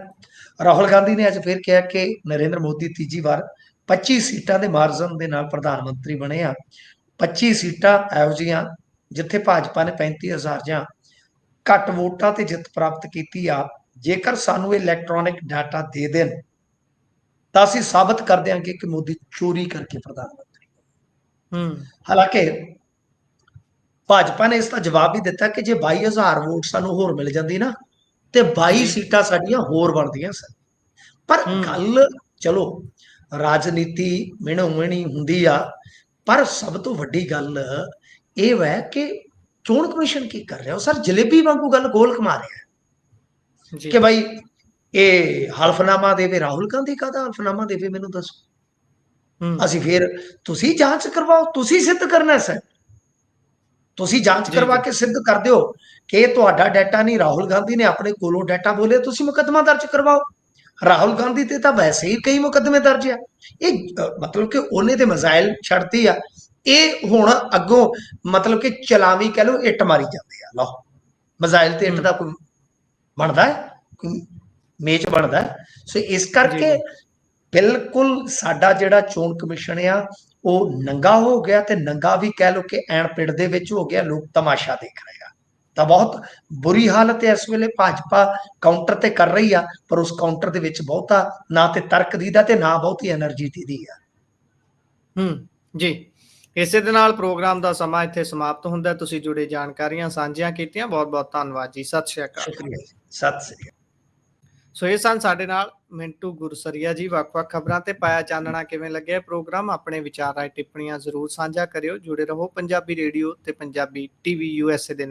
ਰਾਹੁਲ ਗਾਂਧੀ ਨੇ ਅੱਜ ਫਿਰ ਕਿਹਾ ਕਿ ਨਰਿੰਦਰ ਮੋਦੀ ਤੀਜੀ ਵਾਰ 25 ਸੀਟਾਂ ਦੇ ਮਾਰਜਨ ਦੇ ਨਾਲ ਪ੍ਰਧਾਨ ਮੰਤਰੀ ਬਣੇ ਆ। 25 ਸੀਟਾਂ ਇਹੋ ਜਿਹੀਆਂ ਜਿੱਥੇ ਭਾਜਪਾ ਨੇ 35000 ਜਾਂ ਘੱਟ ਵੋਟਾਂ ਤੇ ਜਿੱਤ ਪ੍ਰਾਪਤ ਕੀਤੀ ਆ ਜੇਕਰ ਸਾਨੂੰ ਇਲੈਕਟ੍ਰੋਨਿਕ ਡਾਟਾ ਦੇ ਦੇਣ ਤਾਂ ਅਸੀਂ ਸਾਬਤ ਕਰ ਦਿਆਂਗੇ ਕਿ ਮੋਦੀ ਚੋਰੀ ਕਰਕੇ ਪ੍ਰਧਾਨ ਮੰਤਰੀ ਹੂੰ ਹਾਲਾਂਕਿ ਭਾਜਪਾ ਨੇ ਇਸ ਦਾ ਜਵਾਬ ਵੀ ਦਿੱਤਾ ਕਿ ਜੇ 22000 ਵੋਟ ਸਾਨੂੰ ਹੋਰ ਮਿਲ ਜਾਂਦੀ ਨਾ ਤੇ 22 ਜੀ। ਸੀਟਾਂ ਸਾਡੀਆਂ ਹੋਰ ਬਣਦੀਆਂ ਸਨ ਪਰ। ਗੱਲ ਚਲੋ ਰਾਜਨੀਤੀ ਮਿਣੋ ਮਿਣੀ ਹੁੰਦੀ ਆ ਪਰ ਸਭ ਤੋਂ ਵੱਡੀ ਗੱਲ ਇਹ ਹੈ ਕਿ ਚੋਣ ਕਮਿਸ਼ਨ ਕੀ ਕਰ ਰਿਹਾ? ਉਹ ਸਰ ਜਲੇਬੀ ਵਾਂਗੂ ਗੱਲ ਗੋਲ ਘੁਮਾ ਰਿਹਾ ਜੀ। ਕਿ ਭਾਈ ਇਹ ਹਲਫਨਾਮਾ ਦੇਵੇ ਰਾਹੁਲ ਗਾਂਧੀ ਕਾਹਦਾ ਹਲਫਨਾਮਾ ਦੇਵੇ ਮੈਨੂੰ ਦੱਸੋ? ਅਸੀਂ ਫਿਰ ਤੁਸੀਂ ਜਾਂਚ ਕਰਵਾਓ ਤੁਸੀਂ ਸਿੱਧ ਕਰਨਾ ਸਰ। ਤੁਸੀਂ ਜਾਂਚ ਕਰਵਾ। ਕੇ ਸਿੱਧ ਕਰ ਦਿਓ ਕਿ ਇਹ ਤੁਹਾਡਾ ਡਾਟਾ ਨਹੀਂ ਰਾਹੁਲ ਗਾਂਧੀ ਨੇ ਆਪਣੇ ਕੋਲੋਂ ਡਾਟਾ ਬੋਲੇ ਤੁਸੀਂ ਮੁਕੱਦਮਾ ਦਰਜ ਕਰਵਾਓ। ਰਾਹੁਲ ਗਾਂਧੀ ਤੇ ਤਾਂ ਵੈਸੇ ਹੀ ਕਈ ਮੁਕੱਦਮੇ ਦਰਜ ਆ। ਇਹ ਮਤਲਬ ਕਿ ਉਹਨੇ ਤੇ ਮਜ਼ਾਇਲ ਛੱਡਤੀ ਆ। ਇਹ ਹੁਣ ਅੱਗੋਂ ਮਤਲਬ ਕਿ ਚਲਾਵੀ ਕਹ ਲਓ ਇੱਟ ਮਾਰੀ ਜਾਂਦੇ ਆ। ਲਓ ਮਜ਼ਾਇਲ ਤੇ ਇੱਟ ਦਾ ਕੋਈ ਬਣਦਾ ਹੈ? ਕੋਈ ਮੇਚ ਬਣਦਾ ਸੋ ਇਸ ਕਰਕੇ ਬਿਲਕੁਲ ਸਾਡਾ ਜਿਹੜਾ ਚੋਣ ਕਮਿਸ਼ਨ ਆ ਉਹ ਨੰਗਾ ਹੋ ਗਿਆ ਤੇ ਨੰਗਾ ਵੀ ਕਹਿ ਲੋ ਕਿ ਐਣ ਪਿੰਡ ਦੇ ਵਿੱਚ ਹੋ ਗਿਆ ਲੋਕ ਤਮਾਸ਼ਾ ਦੇਖ ਰਹੇ ਆ। ਤਾਂ ਬਹੁਤ ਬੁਰੀ ਹਾਲਤ ਹੈ ਇਸ ਵੇਲੇ ਭਾਜਪਾ ਕਾਊਂਟਰ ਤੇ ਕਰ ਰਹੀ ਆ ਪਰ ਉਸ ਕਾਊਂਟਰ ਦੇ ਵਿੱਚ ਬਹੁਤਾ ਨਾ ਤੇ ਤਰਕ ਦੀਦਾ ਤੇ ਨਾ ਬਹੁਤੀ એનર્ਜੀ ਦੀਦੀ ਆ। ਹੂੰ ਜੀ। ਇਸੇ ਦੇ ਨਾਲ ਪ੍ਰੋਗਰਾਮ ਦਾ ਸਮਾਂ ਇੱਥੇ ਸਮਾਪਤ ਹੁੰਦਾ ਹੈ। ਤੁਸੀਂ ਜੁੜੇ ਜਾਣਕਾਰੀਆਂ ਸਾਂਝੀਆਂ ਕੀਤੀਆਂ। ਬਹੁਤ ਬਹੁਤ ਧੰਨਵਾਦ ਜੀ। ਸਤਿ ਸ਼੍ਰੀ ਅਕਾਲ। ਸ਼ੁਕਰੀਆ ਸਤਿ ਸ੍ਰੀ ਅਕਾਲ। ਸੋ ਇਹ ਸਨ ਸਾਡੇ ਨਾਲ ਮਿੰਟੂ ਗੁਰਸਰੀਆ ਜੀ। ਵੱਖ-ਵੱਖ ਖਬਰਾਂ ਤੇ ਪਾਇਆ ਚਾਨਣਾ ਕਿਵੇਂ ਲੱਗਿਆ ਪ੍ਰੋਗਰਾਮ ਆਪਣੇ ਵਿਚਾਰ ਰਾਏ ਟਿੱਪਣੀਆਂ ਜ਼ਰੂਰ ਸਾਂਝਾ ਕਰਿਓ। ਜੁੜੇ ਰਹੋ ਪੰਜਾਬੀ ਰੇਡੀਓ ਤੇ ਪੰਜਾਬੀ ਟੀਵੀ ਯੂਐਸਏ ਦੇ